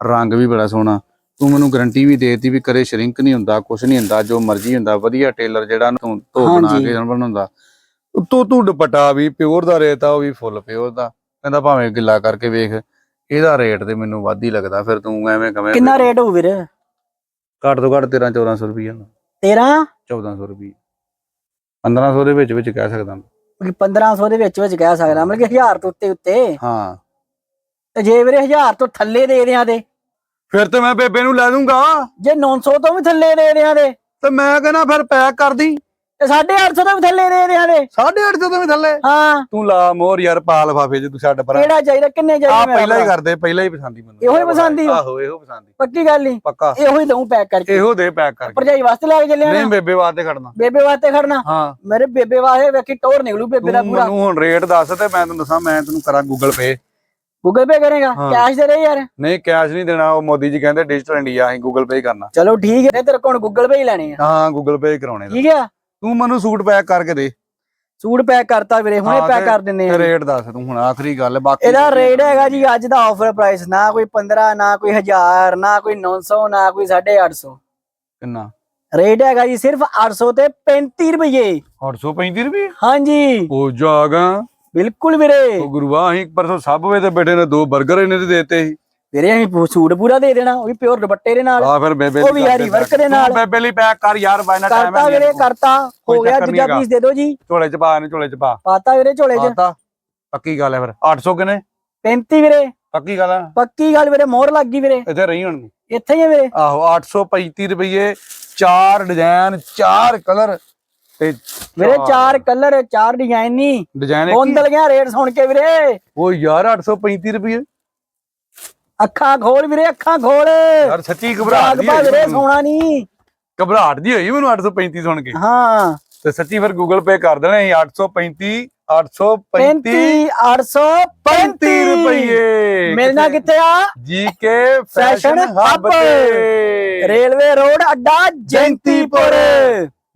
ਰੰਗ ਵੀ ਬੜਾ ਸੋਹਣਾ। ਤੂੰ ਮੈਨੂੰ ਗਰੰਟੀ ਵੀ ਦੇਤੀ ਵੀ ਕਰੇ ਸ਼ਰਿੰਕ ਨਹੀਂ ਹੁੰਦਾ ਕੁਝ ਨਹੀਂ ਹੁੰਦਾ ਜੋ ਮਰਜ਼ੀ ਹੁੰਦਾ ਵਧੀਆ ਟੇਲਰ ਜਿਹੜਾ ਤੂੰ ਧੋ ਬਣਾ। ਕੇ ਬਣਾਉਂਦਾ ਉਤੋਂ ਤੂੰ ਦੁਪੱਟਾ ਵੀ ਪਿਓਰ ਦਾ ਰੇਟ ਆ ਉਹ ਵੀ ਫੁੱਲ ਪਿਓਰ ਦਾ। ਕਹਿੰਦਾ ਭਾਵੇਂ ਗਿੱਲਾ ਕਰਕੇ ਵੇਖ ਇਹਦਾ ਰੇਟ ਤੇ ਮੈਨੂੰ ਵੱਧ ਹੀ ਲੱਗਦਾ ਫਿਰ ਤੂੰ ਐਵੇਂ ਕਵੇਂ ਕਿੰਨਾ ਰੇਟ ਹੋਊ ਵੀਰ? ਘੱਟ ਤੋਂ ਘੱਟ 13 1400 ਰੁਪਏ 13 1400 ਰੁਪਏ 1500 ਦੇ ਵਿੱਚ ਵਿੱਚ ਕਹਿ ਸਕਦਾ ਮੈਂ। 1500 ਦੇ ਵਿੱਚ ਵਿੱਚ ਕਹਿ ਸਕਦਾ ਮਤਲਬ ਕਿ 1000 ਤੋਂ ਉੱਤੇ ਉੱਤੇ। ਹਾਂ। ਤੇ ਜੇ ਵੀਰੇ 1000 ਤੋਂ ਥੱਲੇ ਦੇ ਦਿਆਂ ਤੇ? ਫਿਰ ਤੇ ਮੈਂ ਬੇਬੇ ਨੂੰ ਲੈ ਦੂੰਗਾ ਜੇ 900 ਤੋਂ ਵੀ ਥੱਲੇ ਦੇ ਦਿਆਂ ਤੇ ਤੇ ਮੈਂ ਕਹਿੰਦਾ ਫਿਰ ਪੈਕ ਕਰ ਦੀ। ਤੇ 850 ਤੋਂ ਵੀ ਥੱਲੇ ਦੇ ਦਿਆਂ ਤੇ 850 ਤੋਂ ਵੀ ਥੱਲੇ? ਹਾਂ। ਤੂੰ ਲਾ ਮੋਰ ਯਾਰ ਪਾ ਲਫਾਫੇ ਜੇ ਤੂੰ ਛੱਡ ਪਰਾਂ। ਕਿਹੜਾ ਚਾਹੀਦਾ ਕਿੰਨੇ ਆ ਚਾਹੀਦੇ ਮੇਰਾ ਪਹਿਲਾਂ ਹੀ? ਕਰਦੇ ਪਹਿਲਾਂ ਹੀ ਪਸੰਦ ਹੀ ਮੈਨੂੰ ਇਹੋ ਹੀ ਪਸੰਦ ਹੀ? ਆ? ਆਹੋ ਇਹੋ ਪਸੰਦ ਹੀ। ਪੱਕੀ ਗੱਲ ਨਹੀਂ ਪੱਕਾ। ਇਹੋ ਹੀ ਦਊਂ ਪੈਕ ਕਰਕੇ। ਇਹੋ ਦੇ ਪੈਕ ਕਰਕੇ। ਭਰਜਾਈ ਵਾਸਤੇ ਲੈ ਕੇ ਚੱਲਿਆ ਨਹੀਂ ਬੇਬੇ ਵਾਸਤੇ ਖੜਨਾ। ਬੇਬੇ ਵਾਸਤੇ ਖੜਨਾ? ਹਾਂ। ਮੇਰੇ ਬੇਬੇ ਵਾਸਤੇ ਵੇਖੀ ਟੋਰ ਨਿਕਲੂ ਬੇਬੇ ਦਾ ਤੂੰ ਪੂਰਾ। ਮੈਨੂੰ ਹੁਣ ਰੇਟ ਦੱਸ ਤੇ ਮੈਂ ਤੈਨੂੰ ਦੱਸਾਂ ਮੈਂ ਤੈਨੂੰ ਕਰਾਂ ਗੂਗਲ ਪੇ ਗੂਗਲ ਪੇ ਕਰੇਗਾ। ਕੈਸ਼ ਦੇ ਰਹੇ ਯਾਰ? ਨਹੀਂ ਕੈਸ਼ ਨਹੀਂ ਦੇਣਾ ਉਹ ਮੋਦੀ ਜੀ ਕਹਿੰਦੇ ਡਿਜੀਟਲ ਇੰਡੀਆ ਅਸੀਂ ਗੂਗਲ ਪੇ ਕਰਨਾ। ਚਲੋ ਠੀਕ ਹੈ ਤੇਰੇ ਕੋਲ ਗੂਗਲ ਪੇ ਹੀ ਲੈਣੇ ਆ। ਹਾਂ ਗੂਗਲ ਪੇ ਕਰਾਉਣੇ ਠੀਕ ਆ? ਤੂੰ। ਮੈਨੂੰ ਸੂਟ ਪੈਕ ਕਰਕੇ ਦੇ। ਸੂਟ ਪੈਕ ਕਰਤਾ ਵੀਰੇ ਹੁਣੇ ਪੈਕ ਕਰ ਦਿੰਦੇ ਆ। ਰੇਟ ਦੱਸ ਤੂੰ ਹੁਣ ਆਖਰੀ ਗੱਲ ਬਾਕੀ ਇਹਦਾ ਰੇਟ ਹੈਗਾ ਜੀ ਅੱਜ ਦਾ ਆਫਰ ਪ੍ਰਾਈਸ ਨਾ ਕੋਈ 15 ਨਾ ਕੋਈ 1000 ਨਾ ਕੋਈ 900 ਨਾ ਕੋਈ 850 ਕਿੰਨਾ? ਰੇਟ ਹੈਗਾ ਜੀ ਸਿਰਫ 800 ਤੇ 35 ਰੁਪਏ। 835 ਰੁਪਏ? ਹਾਂਜੀ। ਉਹ ਜਾਗਾ। ਬਿਲਕੁਲ ਵੀਰੇ। ਉਹ ਗੁਰੂਆ ਅਸੀਂ ਪਰਸੋਂ ਸਬਵੇ ਤੇ ਬੈਠੇ ਨੇ ਦੋ 버ਗਰ ਇਹਨੇ ਤੇ ਦੇਤੇ ਸੀ। ਵੀਰੇ ਅਸੀਂ ਸੂਟ ਪੂਰਾ ਦੇ ਦੇਣਾ ਉਹ ਵੀ ਪਿਓਰ ਦੁਪੱਟੇ ਦੇ ਨਾਲ। ਆ ਫਿਰ ਬੇਬੇ ਉਹ ਵੀ ਯਾਰੀ ਵਰਕ ਦੇ ਨਾਲ। ਬੇਬੇ ਲਈ ਪੈਕ ਕਰ ਯਾਰ ਬਾਇਨਾ ਟਾਈਮ ਕਰਤਾ ਵੀਰੇ ਕਰਤਾ। ਹੋ ਗਿਆ ਨੀ ਹੈਗਾ। ਪੀਸ ਦੇ ਦਿਓ ਜੀ। ਝੋਲੇ ਚ ਪਾ ਇਹਨੂੰ ਝੋਲੇ ਚ ਪਾ। ਪਾਤਾ ਵੀਰੇ ਝੋਲੇ 'ਚ। ਆਤਾ ਪੱਕੀ ਗੱਲ ਹੈ ਫਿਰ। 800 ਕਿਨੇ? 35 ਵੀਰੇ। ਪੱਕੀ ਗੱਲ ਹੈ। ਪੱਕੀ ਗੱਲ ਵੀਰੇ ਮੋਹਰ ਲੱਗ ਗਈ ਵੀਰੇ। ਇੱਥੇ ਰਹੀ ਹੁਣ ਇੱਥੇ ਹੀ ਆ ਵੀਰੇ। ਆਹੋ 835 ਰੁਪਏ ਚਾਰ ਡਿਜ਼ਾਈਨ ਚਾਰ ਕਲਰ ਤੇ ਵੀਰੇ ਚਾਰ। ਕਲਰ ਚਾਰ ਡਿਜ਼ਾਈਨ ਨਹੀਂ ਡਿਜ਼ਾਈਨ ਬੋਂਦਲ ਗਿਆ ਰੇਟ ਸੁਣ ਕੇ ਵੀਰੇ। ਉਹ ਯਾਰ 835 ਰੁਪਏ। ਅੱਖਾਂ ਖੋਲ ਵੀਰੇ ਅੱਖਾਂ ਖੋਲ। ਯਾਰ ਸੱਚੀ ਘਬਰਾਹਟ ਹੋਈ ਵੀਰੇ। ਸੋਣਾ ਨਹੀਂ ਘਬਰਾਹਟ ਜੀ ਹੋਈ ਮੈਨੂੰ 835 ਸੁਣ ਕੇ। ਹਾਂ। ਤੇ ਸੱਚੀ ਫਿਰ ਗੂਗਲ ਪੇ ਕਰ ਦੇਣਾ ਅਸੀਂ 835 835 35 835 ਰੁਪਏ ਮਿਲਣਾ ਕਿੱਥੇ ਆ? ਜੀਕੇ ਫੈਸ਼ਨ ਹੱਬ ਤੇ। ਰੇਲਵੇ ਰੋਡ ਅੱਡਾ ਜੈਂਤੀਪੁਰ।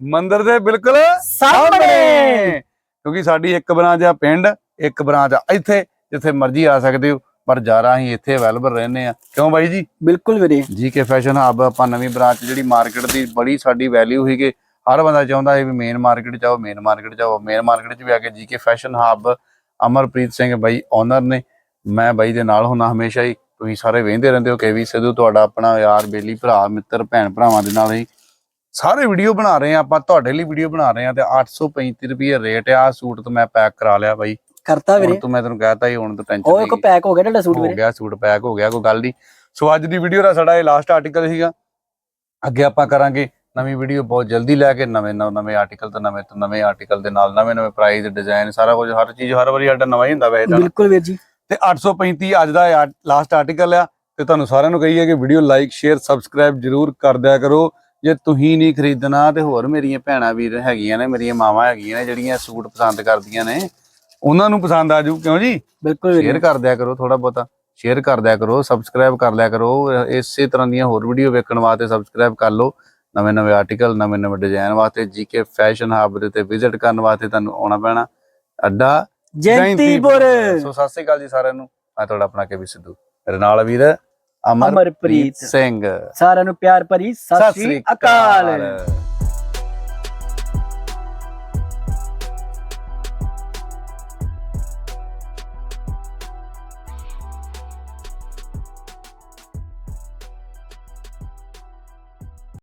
ਮੰਦਿਰ ਦੇ ਬਿਲਕੁਲ ਸਾਹਮਣੇ। ਕਿਉਂਕਿ ਸਾਡੀ ਇੱਕ ਬ੍ਰਾਂਚ ਆ ਪਿੰਡ ਇੱਕ ਬ੍ਰਾਂਚ ਆ। ਇੱਥੇ ਜਿੱਥੇ ਮਰਜ਼ੀ ਆ ਸਕਦੇ ਹੋ ਪਰ ਜ਼ਿਆਦਾ ਅਸੀਂ ਇੱਥੇ ਅਵੇਲੇਬਲ ਰਹਿੰਦੇ ਆ। ਕਿਉਂ ਬਾਈ ਜੀ? ਬਿਲਕੁਲ ਵੀਰੇ। ਜੀਕੇ ਫੈਸ਼ਨ ਹੱਬ ਆਪਾਂ ਨਵੀਂ ਬ੍ਰਾਂਚ ਜਿਹੜੀ ਮਾਰਕੀਟ ਦੀ ਬੜੀ ਸਾਡੀ ਵੈਲਿਊ ਸੀਗੇ। ਹਰ ਬੰਦਾ ਚਾਹੁੰਦਾ ਹੈ ਵੀ ਮੇਨ ਮਾਰਕੀਟ ਜਾਓ ਮੇਨ ਮਾਰਕੀਟ ਜਾਓ ਮੇਨ ਮਾਰਕੀਟ 'ਚ ਵੀ ਆ ਕੇ GK fashion hub Amarpreet Singh ਬਾਈ ਓਨਰ ਨੇ। ਮੈਂ ਬਾਈ ਦੇ ਨਾਲ ਹੁਣਾ ਹਮੇਸ਼ਾ ਹੀ। ਤੁਸੀਂ ਸਾਰੇ ਵੇਖਦੇ ਰਹਿੰਦੇ ਹੋ ਕੇਵੀ ਸਿੱਧੂ ਤੁਹਾਡਾ ਆਪਣਾ ਯਾਰ ਬੇਲੀ ਭਰਾ ਮਿੱਤਰ ਭੈਣ ਭਰਾਵਾਂ ਦੇ ਨਾਲ ਹੀ ਸਾਰੇ ਵੀਡੀਓ ਬਣਾ ਰਹੇ ਆ ਆਪਾਂ ਤੁਹਾਡੇ ਲਈ ਵੀਡੀਓ ਬਣਾ ਰਹੇ ਆ ਤੇ 835 ਰੁਪਏ ਰੇਟ ਆ ਸੂਟ ਤਾਂ ਮੈਂ ਪੈਕ ਕਰਾ ਲਿਆ ਬਾਈ। ਕਰਤਾ ਵੀਰੇ। ਤੂੰ ਮੈਂ ਤੈਨੂੰ ਕਹਿਤਾ ਹੀ ਹੁਣ ਤਾਂ ਟੈਨਸ਼ਨ ਉਹ ਇੱਕ ਪੈਕ ਹੋ ਗਿਆ ਤੁਹਾਡਾ ਸੂਟ ਹੋ ਵੀਰੇ। ਗਿਆ ਸੂਟ ਪੈਕ ਹੋ ਗਿਆ ਕੋਈ ਗੱਲ ਨਹੀਂ। ਸੋ ਅੱਜ ਦੀ ਵੀਡੀਓ ਦਾ ਸਾਡਾ ਇਹ ਲਾਸਟ ਆਰਟੀਕਲ ਸੀਗਾ। ਅੱਗੇ ਆਪਾਂ ਕਰਾਂਗੇ ਨਵੀਂ ਵੀਡੀਓ ਬਹੁਤ ਜਲਦੀ ਲੈ ਕੇ ਨਵੇਂ ਨਵੇਂ ਨਵੇਂ ਆਰਟੀਕਲ ਤੇ ਨਵੇਂ ਤੋਂ ਨਵੇਂ ਆਰਟੀਕਲ ਦੇ ਨਾਲ ਨਵੇਂ ਨਵੇਂ ਪ੍ਰਾਈਸ ਡਿਜ਼ਾਈਨ ਸਾਰਾ ਕੁਝ ਹਰ ਚੀਜ਼ ਹਰ ਵਾਰੀ ਸਾਡਾ ਨਵਾਂ ਹੀ ਹੁੰਦਾ ਵੈਸੇ ਬਿਲਕੁਲ ਵੀਰ ਜੀ। ਤੇ 835 ਅੱਜ ਦਾ ਲਾਸਟ ਆਰਟੀਕਲ ਆ ਤੇ ਤੁਹਾਨੂੰ ਸਾਰਿਆਂ ਨੂੰ ਕਹੀਏ ਕਿ ਵੀਡੀਓ ਲਾਈਕ ਸ਼ੇਅਰ ਸਬਸਕ੍ਰਾਈਬ ਜਰੂਰ ਕਰ ਦਿਆ ਕਰੋ। ਜੇ ਤੁਸੀਂ ਨਹੀਂ ਖਰੀਦਣਾ ਤੇ ਹੋਰ ਮੇਰੀਆਂ ਭੈਣਾਂ ਵੀਰ ਹੈਗੀਆਂ ਨੇ ਮੇਰੀਆਂ ਮਾਵਾਂ ਹੈਗੀਆਂ ਨੇ ਜਿਹੜੀਆਂ ਸੂਟ ਪਸੰਦ ਕਰਦੀਆਂ ਨੇ ਉਹਨਾਂ ਨੂੰ ਪਸੰਦ ਆਜੂ ਕਿਉਂ ਜੀ? ਬਿਲਕੁਲ ਸ਼ੇਅਰ ਕਰ ਦਿਆ ਕਰੋ ਥੋੜਾ ਬਹੁਤਾ ਸ਼ੇਅਰ ਕਰ ਦਿਆ ਕਰੋ ਸਬਸਕ੍ਰਾਈਬ ਕਰ ਲਿਆ ਕਰੋ ਇਸੇ ਤਰ੍ਹਾਂ ਦੀਆਂ ਹੋਰ ਵੀਡੀਓ ਵੇਖਣ ਵਾਸਤੇ ਸਬਸਕ੍ਰਾਈਬ ਕਰ ਲਓ। ਨਵੇਂ ਨਵੇਂ ਆਰਟੀਕਲ ਨਵੇਂ ਨਵੇਂ ਡਿਜ਼ਾਈਨ ਵਾਸਤੇ ਜੀਕੇ ਫੈਸ਼ਨ ਹੱਬ ਦੇ ਤੇ ਵਿਜ਼ਿਟ ਕਰਨ ਵਾਸਤੇ ਤੁਹਾਨੂੰ ਆਉਣਾ ਪੈਣਾ। ਅੱਡਾ ਜੈਂਤੀਪੁਰ। ਸੋ ਸਤਿ ਸ੍ਰੀ ਅਕਾਲ ਜੀ ਸਾਰਿਆਂ ਨੂੰ। ਮੈਂ ਤੁਹਾਡਾ ਆਪਣਾ ਕੇ ਵੀ ਸਿੱਧੂ। ਮੇਰੇ ਨਾਲ ਵੀਰ ਅਮਰਪ੍ਰੀਤ ਸਿੰਘ। ਸਾਰਿਆਂ ਨੂੰ ਪਿਆਰ ਭਰੀ ਸਤਿ ਸ੍ਰੀ ਅਕਾਲ।